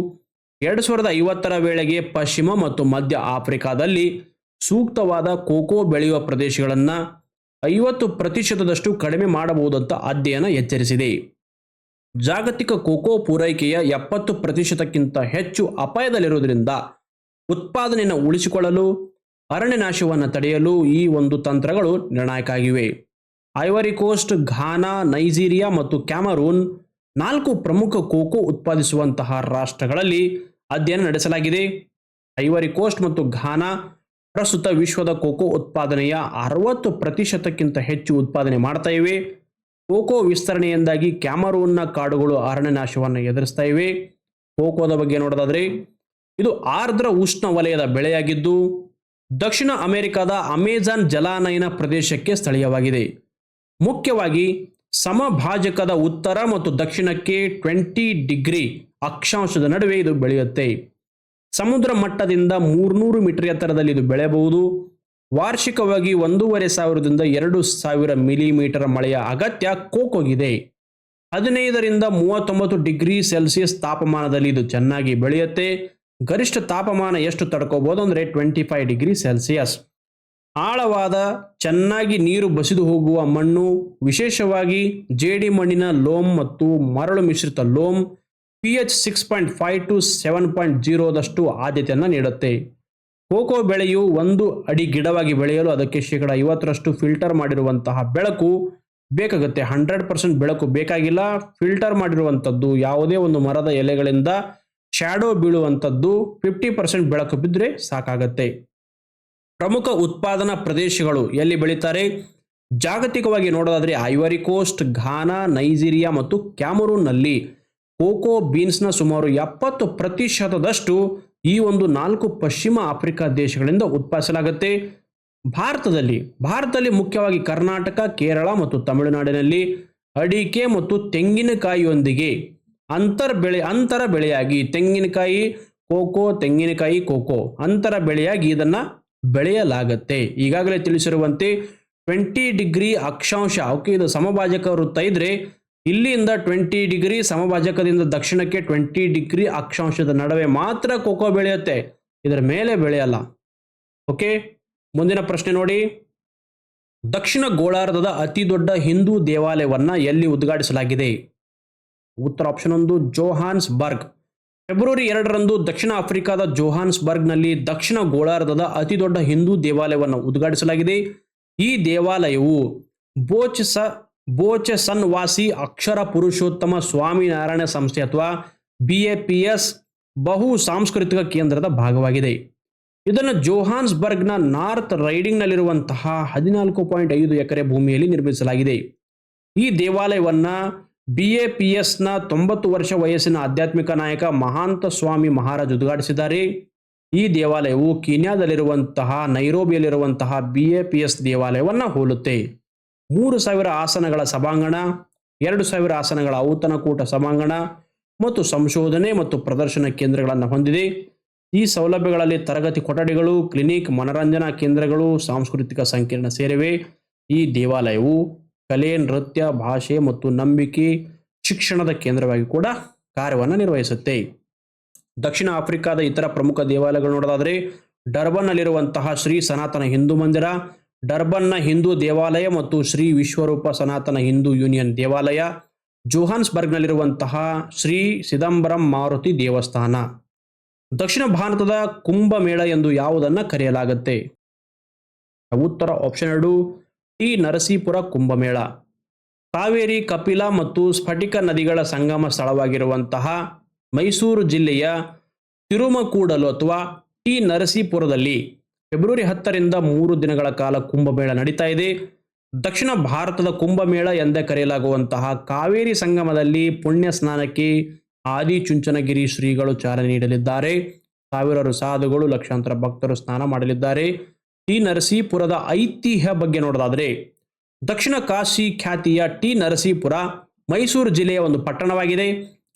ಎರಡು ಸಾವಿರದ ಐವತ್ತರ ವೇಳೆಗೆ ಪಶ್ಚಿಮ ಮತ್ತು ಮಧ್ಯ ಆಫ್ರಿಕಾದಲ್ಲಿ ಸೂಕ್ತವಾದ ಕೋಕೋ ಬೆಳೆಯುವ ಪ್ರದೇಶಗಳನ್ನು ಐವತ್ತು ಪ್ರತಿಶತದಷ್ಟು ಕಡಿಮೆ ಮಾಡಬಹುದಂತ ಅಧ್ಯಯನ ಎಚ್ಚರಿಸಿದೆ. ಜಾಗತಿಕ ಕೋಕೋ ಪೂರೈಕೆಯ ಎಪ್ಪತ್ತು ಪ್ರತಿಶತಕ್ಕಿಂತ ಹೆಚ್ಚು ಅಪಾಯದಲ್ಲಿರುವುದರಿಂದ ಉತ್ಪಾದನೆಯನ್ನು ಉಳಿಸಿಕೊಳ್ಳಲು, ಅರಣ್ಯನಾಶವನ್ನು ತಡೆಯಲು ಈ ಒಂದು ತಂತ್ರಗಳು ನಿರ್ಣಾಯಕ ಆಗಿವೆ ಐವರಿ ಕೋಸ್ಟ್, ಘಾನಾ, ನೈಜೀರಿಯಾ ಮತ್ತು ಕ್ಯಾಮರೂನ್ ನಾಲ್ಕು ಪ್ರಮುಖ ಕೋಕೋ ಉತ್ಪಾದಿಸುವಂತಹ ರಾಷ್ಟ್ರಗಳಲ್ಲಿ ಅಧ್ಯಯನ ನಡೆಸಲಾಗಿದೆ. ಐವರಿ ಕೋಸ್ಟ್ ಮತ್ತು ಘಾನಾ ಪ್ರಸ್ತುತ ವಿಶ್ವದ ಕೋಕೋ ಉತ್ಪಾದನೆಯ ಅರವತ್ತು ಪ್ರತಿಶತಕ್ಕಿಂತ ಹೆಚ್ಚು ಉತ್ಪಾದನೆ ಮಾಡ್ತಾ ಇವೆ. ಕೋಕೋ ವಿಸ್ತರಣೆಯಿಂದಾಗಿ ಕ್ಯಾಮರೂನ್ನ ಕಾಡುಗಳು ಅರಣ್ಯನಾಶವನ್ನು ಎದುರಿಸ್ತಾ ಇವೆ. ಕೋಕೋದ ಬಗ್ಗೆ ನೋಡೋದಾದ್ರೆ ಇದು ಆರ್ದ್ರ ಉಷ್ಣ ವಲಯದ ಬೆಳೆಯಾಗಿದ್ದು, ದಕ್ಷಿಣ ಅಮೆರಿಕದ ಅಮೆಜಾನ್ ಜಲಾನಯನ ಪ್ರದೇಶಕ್ಕೆ ಸ್ಥಳೀಯವಾಗಿದೆ. ಮುಖ್ಯವಾಗಿ, ಸಮಭಾಜಕದ ಉತ್ತರ ಮತ್ತು ದಕ್ಷಿಣಕ್ಕೆ ಟ್ವೆಂಟಿ ಡಿಗ್ರಿ ಅಕ್ಷಾಂಶದ ನಡುವೆ ಇದು ಬೆಳೆಯುತ್ತೆ. ಸಮುದ್ರ ಮಟ್ಟದಿಂದ ಮೂರ್ನೂರು ಮೀಟರ್ ಎತ್ತರದಲ್ಲಿ ಇದು ಬೆಳೆಯಬಹುದು. ವಾರ್ಷಿಕವಾಗಿ ಒಂದೂವರೆ ಸಾವಿರದಿಂದ ಎರಡು ಸಾವಿರ ಮಿಲಿಮೀಟರ್ ಮಳೆಯ ಅಗತ್ಯ ಕೋಕೋಗಿದೆ. ಹದಿನೈದರಿಂದ ಮೂವತ್ತೊಂಬತ್ತು ಡಿಗ್ರಿ ಸೆಲ್ಸಿಯಸ್ ತಾಪಮಾನದಲ್ಲಿ ಇದು ಚೆನ್ನಾಗಿ ಬೆಳೆಯುತ್ತೆ. ಗರಿಷ್ಠ ತಾಪಮಾನ ಎಷ್ಟು ತಡ್ಕೋಬಹುದು ಅಂದರೆ ಟ್ವೆಂಟಿ ಫೈವ್ ಡಿಗ್ರಿ ಸೆಲ್ಸಿಯಸ್ ಆಳವಾದ, ಚೆನ್ನಾಗಿ ನೀರು ಬಸಿದು ಹೋಗುವ ಮಣ್ಣು, ವಿಶೇಷವಾಗಿ ಜೇಡಿ ಮಣ್ಣಿನ ಲೋಮ್ ಮತ್ತು ಮರಳು ಮಿಶ್ರಿತ loam P H six point five to seven point ಜೀರೋದಷ್ಟು ಆದ್ಯತೆಯನ್ನು ನೀಡುತ್ತೆ. ಕೋಕೋ ಬೆಳೆಯು ಒಂದು ಅಡಿ ಗಿಡವಾಗಿ ಬೆಳೆಯಲು ಅದಕ್ಕೆ ಶೇಕಡ ಐವತ್ತರಷ್ಟು ಫಿಲ್ಟರ್ ಮಾಡಿರುವಂತಹ ಬೆಳಕು ಬೇಕಾಗುತ್ತೆ. ಹಂಡ್ರೆಡ್ ಪರ್ಸೆಂಟ್ ಬೆಳಕು ಬೇಕಾಗಿಲ್ಲ. ಫಿಲ್ಟರ್ ಮಾಡಿರುವಂಥದ್ದು ಯಾವುದೇ ಒಂದು ಮರದ ಎಲೆಗಳಿಂದ ಶ್ಯಾಡೋ ಬೀಳುವಂಥದ್ದು ಫಿಫ್ಟಿ ಪರ್ಸೆಂಟ್ ಬೆಳಕು ಬಿದ್ದರೆ ಸಾಕಾಗತ್ತೆ. ಪ್ರಮುಖ ಉತ್ಪಾದನಾ ಪ್ರದೇಶಗಳು ಎಲ್ಲಿ ಬೆಳೀತಾರೆ? ಜಾಗತಿಕವಾಗಿ ನೋಡೋದಾದರೆ ಐವರಿ ಕೋಸ್ಟ್, ಘಾನಾ, ನೈಜೀರಿಯಾ ಮತ್ತು ಕ್ಯಾಮರೂನ್ನಲ್ಲಿ ಕೋಕೋ ಬೀನ್ಸ್ನ ಸುಮಾರು ಎಪ್ಪತ್ತು ಪ್ರತಿಶತದಷ್ಟು ಈ ಒಂದು ನಾಲ್ಕು ಪಶ್ಚಿಮ ಆಫ್ರಿಕಾ ದೇಶಗಳಿಂದ ಉತ್ಪಾದಿಸಲಾಗುತ್ತೆ. ಭಾರತದಲ್ಲಿ ಭಾರತದಲ್ಲಿ ಮುಖ್ಯವಾಗಿ ಕರ್ನಾಟಕ, ಕೇರಳ ಮತ್ತು ತಮಿಳುನಾಡಿನಲ್ಲಿ ಅಡಿಕೆ ಮತ್ತು ತೆಂಗಿನಕಾಯಿಯೊಂದಿಗೆ ಅಂತರ್ ಬೆಳೆ, ಅಂತರ ಬೆಳೆಯಾಗಿ ತೆಂಗಿನಕಾಯಿ, ಕೋಕೋ ತೆಂಗಿನಕಾಯಿ, ಕೋಕೋ. ಅಂತರ ಬೆಳೆಯಾಗಿ ಇದನ್ನು ಬೆಳೆಯಲಾಗತ್ತೆ. ಈಗಾಗಲೇ ತಿಳಿಸಿರುವಂತೆ ಟ್ವೆಂಟಿ ಡಿಗ್ರಿ ಅಕ್ಷಾಂಶ ಓಕೆ ಇದು ಸಮಭಾಜಕ ವೃತ್ತ ಇದ್ರೆ ಇಲ್ಲಿಂದ ಟ್ವೆಂಟಿ ಡಿಗ್ರಿ ಸಮಭಾಜಕದಿಂದ ದಕ್ಷಿಣಕ್ಕೆ ಟ್ವೆಂಟಿ ಡಿಗ್ರಿ ಅಕ್ಷಾಂಶದ ನಡುವೆ ಮಾತ್ರ ಕೋಕೋ ಬೆಳೆಯುತ್ತೆ. ಇದರ ಮೇಲೆ ಬೆಳೆಯಲ್ಲ. ಓಕೆ? ಮುಂದಿನ ಪ್ರಶ್ನೆ ನೋಡಿ. ದಕ್ಷಿಣ ಗೋಳಾರ್ಧದ ಅತಿ ದೊಡ್ಡ ಹಿಂದೂ ದೇವಾಲಯವನ್ನ ಎಲ್ಲಿ ಉದ್ಘಾಟಿಸಲಾಗಿದೆ? ಉತ್ತರ ಆಪ್ಷನ್ ಒಂದು ಜೋಹಾನ್ಸ್ ಬರ್ಗ್ ಫೆಬ್ರವರಿ ಎರಡರಂದು ದಕ್ಷಿಣ ಆಫ್ರಿಕಾದ ಜೋಹಾನ್ಸ್ಬರ್ಗ್ನಲ್ಲಿ ದಕ್ಷಿಣ ಗೋಳಾರ್ಧದ ಅತಿ ದೊಡ್ಡ ಹಿಂದೂ ದೇವಾಲಯವನ್ನು ಉದ್ಘಾಟಿಸಲಾಗಿದೆ. ಈ ದೇವಾಲಯವು ಬೋಚ್ ಸ ಬೋಚಸನ್ ವಾಸಿ ಅಕ್ಷರ ಪುರುಷೋತ್ತಮ ಸ್ವಾಮಿನಾರಾಯಣ ಸಂಸ್ಥೆ ಅಥವಾ ಬಿ ಎ ಪಿ ಎಸ್ ಬಹು ಸಾಂಸ್ಕೃತಿಕ ಕೇಂದ್ರದ ಭಾಗವಾಗಿದೆ. ಇದನ್ನು ಜೋಹಾನ್ಸ್ಬರ್ಗ್ನ ನಾರ್ತ್ ರೈಡಿಂಗ್ನಲ್ಲಿರುವಂತಹ ಹದಿನಾಲ್ಕು ಪಾಯಿಂಟ್ ಐದು ಎಕರೆ ಭೂಮಿಯಲ್ಲಿ ನಿರ್ಮಿಸಲಾಗಿದೆ. ಈ ದೇವಾಲಯವನ್ನ ಬಿ ಎ ಪಿ ಎಸ್ನ ತೊಂಬತ್ತು ವರ್ಷ ವಯಸ್ಸಿನ ಆಧ್ಯಾತ್ಮಿಕ ನಾಯಕ ಮಹಾಂತ ಸ್ವಾಮಿ ಮಹಾರಾಜ್ ಉದ್ಘಾಟಿಸಿದ್ದಾರೆ. ಈ ದೇವಾಲಯವು ಕೀನ್ಯಾದಲ್ಲಿರುವಂತಹ, ನೈರೋಬಿಯಲ್ಲಿರುವಂತಹ ಬಿ ಎ ಪಿ ಎಸ್ ದೇವಾಲಯವನ್ನು ಹೋಲುತ್ತೆ. ಮೂರು ಸಾವಿರ ಆಸನಗಳ ಸಭಾಂಗಣ, ಎರಡು ಸಾವಿರ ಆಸನಗಳ ಔತಣಕೂಟ ಸಭಾಂಗಣ ಮತ್ತು ಸಂಶೋಧನೆ ಮತ್ತು ಪ್ರದರ್ಶನ ಕೇಂದ್ರಗಳನ್ನು ಹೊಂದಿದೆ. ಈ ಸೌಲಭ್ಯಗಳಲ್ಲಿ ತರಗತಿ ಕೊಠಡಿಗಳು, ಕ್ಲಿನಿಕ್, ಮನರಂಜನಾ ಕೇಂದ್ರಗಳು, ಸಾಂಸ್ಕೃತಿಕ ಸಂಕೀರ್ಣ ಸೇರಿವೆ. ಈ ದೇವಾಲಯವು ಕಲೆ, ನೃತ್ಯ, ಭಾಷೆ ಮತ್ತು ನಂಬಿಕೆ ಶಿಕ್ಷಣದ ಕೇಂದ್ರವಾಗಿ ಕೂಡ ಕಾರ್ಯವನ್ನು ನಿರ್ವಹಿಸುತ್ತೆ. ದಕ್ಷಿಣ ಆಫ್ರಿಕಾದ ಇತರ ಪ್ರಮುಖ ದೇವಾಲಯಗಳು ನೋಡೋದಾದರೆ ಡರ್ಬನ್ನಲ್ಲಿರುವಂತಹ ಶ್ರೀ ಸನಾತನ ಹಿಂದೂ ಮಂದಿರ, ಡರ್ಬನ್ನ ಹಿಂದೂ ದೇವಾಲಯ ಮತ್ತು ಶ್ರೀ ವಿಶ್ವರೂಪ ಸನಾತನ ಹಿಂದೂ ಯೂನಿಯನ್ ದೇವಾಲಯ, ಜೋಹಾನ್ಸ್ಬರ್ಗ್ನಲ್ಲಿರುವಂತಹ ಶ್ರೀ ಸಿದಂಬರಂ ಮಾರುತಿ ದೇವಸ್ಥಾನ. ದಕ್ಷಿಣ ಭಾರತದ ಕುಂಭಮೇಳ ಎಂದು ಯಾವುದನ್ನ ಕರೆಯಲಾಗುತ್ತೆ? ಉತ್ತರ ಆಪ್ಷನ್ ಎರಡು ಟಿ ನರಸೀಪುರ ಕುಂಭಮೇಳ. ಕಾವೇರಿ, ಕಪಿಲ ಮತ್ತು ಸ್ಫಟಿಕ ನದಿಗಳ ಸಂಗಮ ಸ್ಥಳವಾಗಿರುವಂತಹ ಮೈಸೂರು ಜಿಲ್ಲೆಯ ತಿರುಮಕೂಡಲು ಅಥವಾ ಟಿ ನರಸೀಪುರದಲ್ಲಿ ಫೆಬ್ರವರಿ ಹತ್ತರಿಂದ ಮೂರು ದಿನಗಳ ಕಾಲ ಕುಂಭಮೇಳ ನಡೀತಾ ಇದೆ. ದಕ್ಷಿಣ ಭಾರತದ ಕುಂಭಮೇಳ ಎಂದೇ ಕರೆಯಲಾಗುವಂತಹ ಕಾವೇರಿ ಸಂಗಮದಲ್ಲಿ ಪುಣ್ಯ ಸ್ನಾನಕ್ಕೆ ಆದಿಚುಂಚನಗಿರಿ ಶ್ರೀಗಳು ಚಾಲನೆ ನೀಡಲಿದ್ದಾರೆ. ಸಾವಿರಾರು ಸಾಧುಗಳು, ಲಕ್ಷಾಂತರ ಭಕ್ತರು ಸ್ನಾನ ಮಾಡಲಿದ್ದಾರೆ. ಟಿ ನರಸೀಪುರದ ಐತಿಹ್ಯ ಬಗ್ಗೆ ನೋಡೋದಾದ್ರೆ, ದಕ್ಷಿಣ ಕಾಶಿ ಖ್ಯಾತಿಯ ಟಿ ನರಸೀಪುರ ಮೈಸೂರು ಜಿಲ್ಲೆಯ ಒಂದು ಪಟ್ಟಣವಾಗಿದೆ.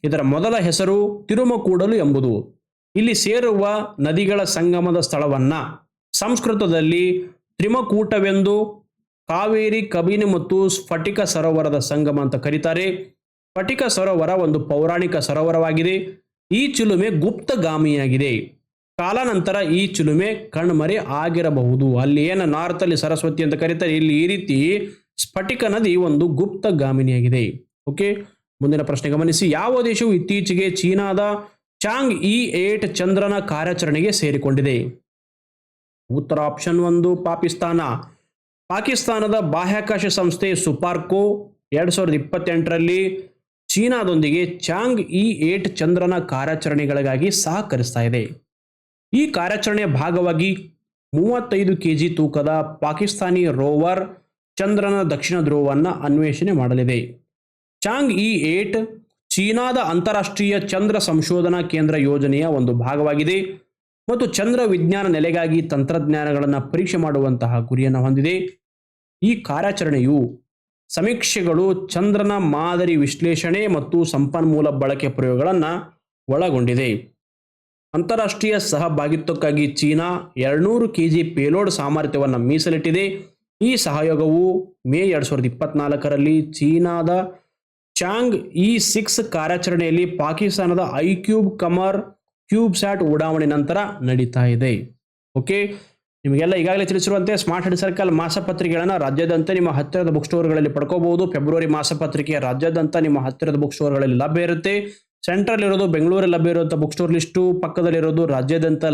ಇದರ ಮೊದಲ ಹೆಸರು ತಿರುಮಕೂಡಲು ಎಂಬುದು. ಇಲ್ಲಿ ಸೇರುವ ನದಿಗಳ ಸಂಗಮದ ಸ್ಥಳವನ್ನ ಸಂಸ್ಕೃತದಲ್ಲಿ ತ್ರಿಮಕೂಟವೆಂದು ಕಾವೇರಿ ಕಬಿನಿ ಮತ್ತು ಸ್ಫಟಿಕ ಸರೋವರದ ಸಂಗಮ ಅಂತ ಕರೀತಾರೆ. ಸ್ಫಟಿಕ ಸರೋವರ ಒಂದು ಪೌರಾಣಿಕ ಸರೋವರವಾಗಿದೆ. ಈ ಚಿಲುಮೆ ಗುಪ್ತಗಾಮಿಯಾಗಿದೆ. ಕಾಲಾನಂತರ ಈ ಚಿಲುಮೆ ಕಣ್ಮರಿ ಆಗಿರಬಹುದು. ಅಲ್ಲಿ ಏನು ನಾರ್ತ್ ಅಲ್ಲಿ ಸರಸ್ವತಿ ಅಂತ ಕರೀತಾರೆ. ಇಲ್ಲಿ ಈ ರೀತಿ ಸ್ಫಟಿಕ ನದಿ ಒಂದು ಗುಪ್ತ ಗಾಮಿನಿಯಾಗಿದೆ. ಓಕೆ? ಮುಂದಿನ ಪ್ರಶ್ನೆ ಗಮನಿಸಿ. ಯಾವ ದೇಶವು ಇತ್ತೀಚೆಗೆ ಚೀನಾದ ಚಾಂಗ್ ಇ ಏಟ್ ಚಂದ್ರನ ಕಾರ್ಯಾಚರಣೆಗೆ ಸೇರಿಕೊಂಡಿದೆ? ಉತ್ತರ ಆಪ್ಷನ್ ಒಂದು, ಪಾಕಿಸ್ತಾನ. ಪಾಕಿಸ್ತಾನದ ಬಾಹ್ಯಾಕಾಶ ಸಂಸ್ಥೆ ಸುಪಾರ್ಕೋ ಎರಡ್ ಸಾವಿರದ ಇಪ್ಪತ್ತೆಂಟರಲ್ಲಿ ಚೀನಾದೊಂದಿಗೆ ಚಾಂಗ್ ಇ ಏಟ್ ಚಂದ್ರನ ಕಾರ್ಯಾಚರಣೆಗಳಿಗಾಗಿ ಸಹಕರಿಸ್ತಾ ಇದೆ. ಈ ಕಾರ್ಯಾಚರಣೆಯ ಭಾಗವಾಗಿ ಮೂವತ್ತೈದು ಕೆಜಿ ತೂಕದ ಪಾಕಿಸ್ತಾನಿ ರೋವರ್ ಚಂದ್ರನ ದಕ್ಷಿಣ ಧ್ರುವವನ್ನು ಅನ್ವೇಷಣೆ ಮಾಡಲಿದೆ. ಚಾಂಗ್ ಇ ಏಟ್ ಚೀನಾದ ಅಂತಾರಾಷ್ಟ್ರೀಯ ಚಂದ್ರ ಸಂಶೋಧನಾ ಕೇಂದ್ರ ಯೋಜನೆಯ ಒಂದು ಭಾಗವಾಗಿದೆ ಮತ್ತು ಚಂದ್ರ ವಿಜ್ಞಾನ ನೆಲೆಗಾಗಿ ತಂತ್ರಜ್ಞಾನಗಳನ್ನು ಪರೀಕ್ಷೆ ಮಾಡುವಂತಹ ಗುರಿಯನ್ನು ಹೊಂದಿದೆ. ಈ ಕಾರ್ಯಾಚರಣೆಯು ಸಮೀಕ್ಷೆಗಳು ಚಂದ್ರನ ಮಾದರಿ ವಿಶ್ಲೇಷಣೆ ಮತ್ತು ಸಂಪನ್ಮೂಲ ಬಳಕೆ ಪ್ರಯೋಗಗಳನ್ನು ಒಳಗೊಂಡಿದೆ. ಅಂತಾರಾಷ್ಟ್ರೀಯ ಸಹಭಾಗಿತ್ವಕ್ಕಾಗಿ ಚೀನಾ ಎರಡ್ನೂರು ಕೆಜಿ ಪೇಲೋಡ್ ಸಾಮರ್ಥ್ಯವನ್ನು ಮೀಸಲಿಟ್ಟಿದೆ. ಈ ಸಹಯೋಗವು ಮೇ ಎರಡ್ ಸಾವಿರದ ಇಪ್ಪತ್ನಾಲ್ಕರಲ್ಲಿ ಚೀನಾದ ಚಾಂಗ್ ಇ ಸಿಕ್ಸ್ ಕಾರ್ಯಾಚರಣೆಯಲ್ಲಿ ಪಾಕಿಸ್ತಾನದ ಐಕ್ಯೂಬ್ ಕಮರ್, ಕ್ಯೂಬ್ ಸ್ಯಾಟ್ ಉಡಾವಣೆ ನಂತರ ನಡೀತಾ ಇದೆ. ಓಕೆ, ನಿಮಗೆಲ್ಲ ಈಗಾಗಲೇ ತಿಳಿಸಿರುವಂತೆ ಸ್ಮಾರ್ಟ್ ಹೆಡ್ ಸರ್ಕಲ್ ಮಾಸಪತ್ರಿಕೆಗಳನ್ನು ರಾಜ್ಯಾದ್ಯಂತ ನಿಮ್ಮ ಹತ್ತಿರದ ಬುಕ್ ಸ್ಟೋರ್ಗಳಲ್ಲಿ ಪಡ್ಕೋಬಹುದು. ಫೆಬ್ರವರಿ ಮಾಸಪತ್ರಿಕೆ ರಾಜ್ಯಾದ್ಯಂತ ನಿಮ್ಮ ಹತ್ತಿರದ ಬುಕ್ ಸ್ಟೋರ್ಗಳಲ್ಲಿ ಲಭ್ಯ ಇರುತ್ತೆ. ಸೆಂಟ್ರಲ್ ಇರೋದು ಬೆಂಗಳೂರಲ್ಲಿ ಲಭ್ಯ ಇರುವಂಥ ಬುಕ್ ಸ್ಟೋರ್ ಲಿಸ್ಟು ಪಕ್ಕದಲ್ಲಿರೋದು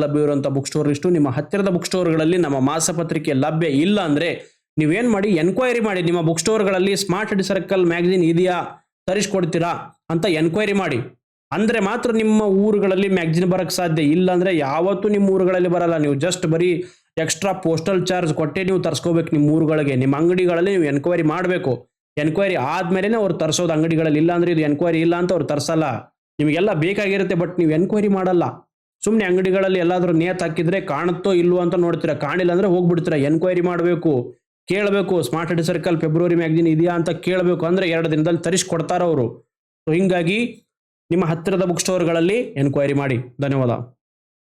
ಲಭ್ಯ ಇರುವಂಥ ಬುಕ್ ಸ್ಟೋರ್ ಲಿಸ್ಟು ನಿಮ್ಮ ಹತ್ತಿರದ ಬುಕ್ ಸ್ಟೋರ್ಗಳಲ್ಲಿ ನಮ್ಮ ಮಾಸಪತ್ರಿಕೆ ಲಭ್ಯ ಇಲ್ಲ ಅಂದರೆ ನೀವೇನು ಮಾಡಿ ಎನ್ಕ್ವೈರಿ ಮಾಡಿ, ನಿಮ್ಮ ಬುಕ್ ಸ್ಟೋರ್ಗಳಲ್ಲಿ ಸ್ಮಾರ್ಟ್ ಸರ್ಕಲ್ ಮ್ಯಾಗಝಿನ್ ಇದೆಯಾ, ತರಿಸ್ಕೊಡ್ತೀರಾ ಅಂತ ಎನ್ಕ್ವೈರಿ ಮಾಡಿ. ಅಂದರೆ ಮಾತ್ರ ನಿಮ್ಮ ಊರುಗಳಲ್ಲಿ ಮ್ಯಾಗ್ಜಿನ್ ಬರೋಕ್ಕೆ ಸಾಧ್ಯ ಇಲ್ಲ ಅಂದರೆ ಯಾವತ್ತೂ ನಿಮ್ಮ ಊರುಗಳಲ್ಲಿ ಬರಲ್ಲ. ನೀವು ಜಸ್ಟ್ ಬರೀ ಎಕ್ಸ್ಟ್ರಾ ಪೋಸ್ಟಲ್ ಚಾರ್ಜ್ ಕೊಟ್ಟೆ ನೀವು ತರಿಸ್ಕೋಬೇಕು ನಿಮ್ಮ ಊರುಗಳಿಗೆ. ನಿಮ್ಮ ಅಂಗಡಿಗಳಲ್ಲಿ ನೀವು ಎನ್ಕ್ವೈರಿ ಮಾಡಬೇಕು. ಎನ್ಕ್ವೈರಿ ಆದಮೇಲೆ ಅವ್ರು ತರಿಸೋದು ಅಂಗಡಿಗಳಲ್ಲಿ. ಇಲ್ಲ ಅಂದರೆ ಇದು ಎನ್ಕ್ವೈರಿ ಇಲ್ಲ ಅಂತ ಅವ್ರು ತರಿಸಲ್ಲ. ನಿಮಗೆಲ್ಲ ಬೇಕಾಗಿರುತ್ತೆ ಬಟ್ ನೀವು ಎನ್ಕ್ವೈರಿ ಮಾಡಲ್ಲ. ಸುಮ್ಮನೆ ಅಂಗಡಿಗಳಲ್ಲಿ ಎಲ್ಲಾದರೂ ನೇತ್ ಹಾಕಿದ್ರೆ ಕಾಣುತ್ತೋ ಇಲ್ವೋ ಅಂತ ನೋಡ್ತೀರಾ? ಕಾಣಿಲ್ಲ ಅಂದರೆ ಹೋಗ್ಬಿಡ್ತೀರಾ? ಎನ್ಕ್ವೈರಿ ಮಾಡಬೇಕು, ಕೇಳಬೇಕು smart head circle February magazine ಇದೆಯಾ ಅಂತ ಕೇಳಬೇಕು ಅಂದರೆ ಎರಡು ದಿನದಲ್ಲಿ ತರಿಸ್ಕೊಡ್ತಾರೆ ಅವರು ಸೊ ಹೀಗಾಗಿ ನಿಮ್ಮ ಹತ್ತಿರದ ಬುಕ್ ಸ್ಟೋರ್ಗಳಲ್ಲಿ ಎನ್ಕ್ವೈರಿ ಮಾಡಿ. ಧನ್ಯವಾದ.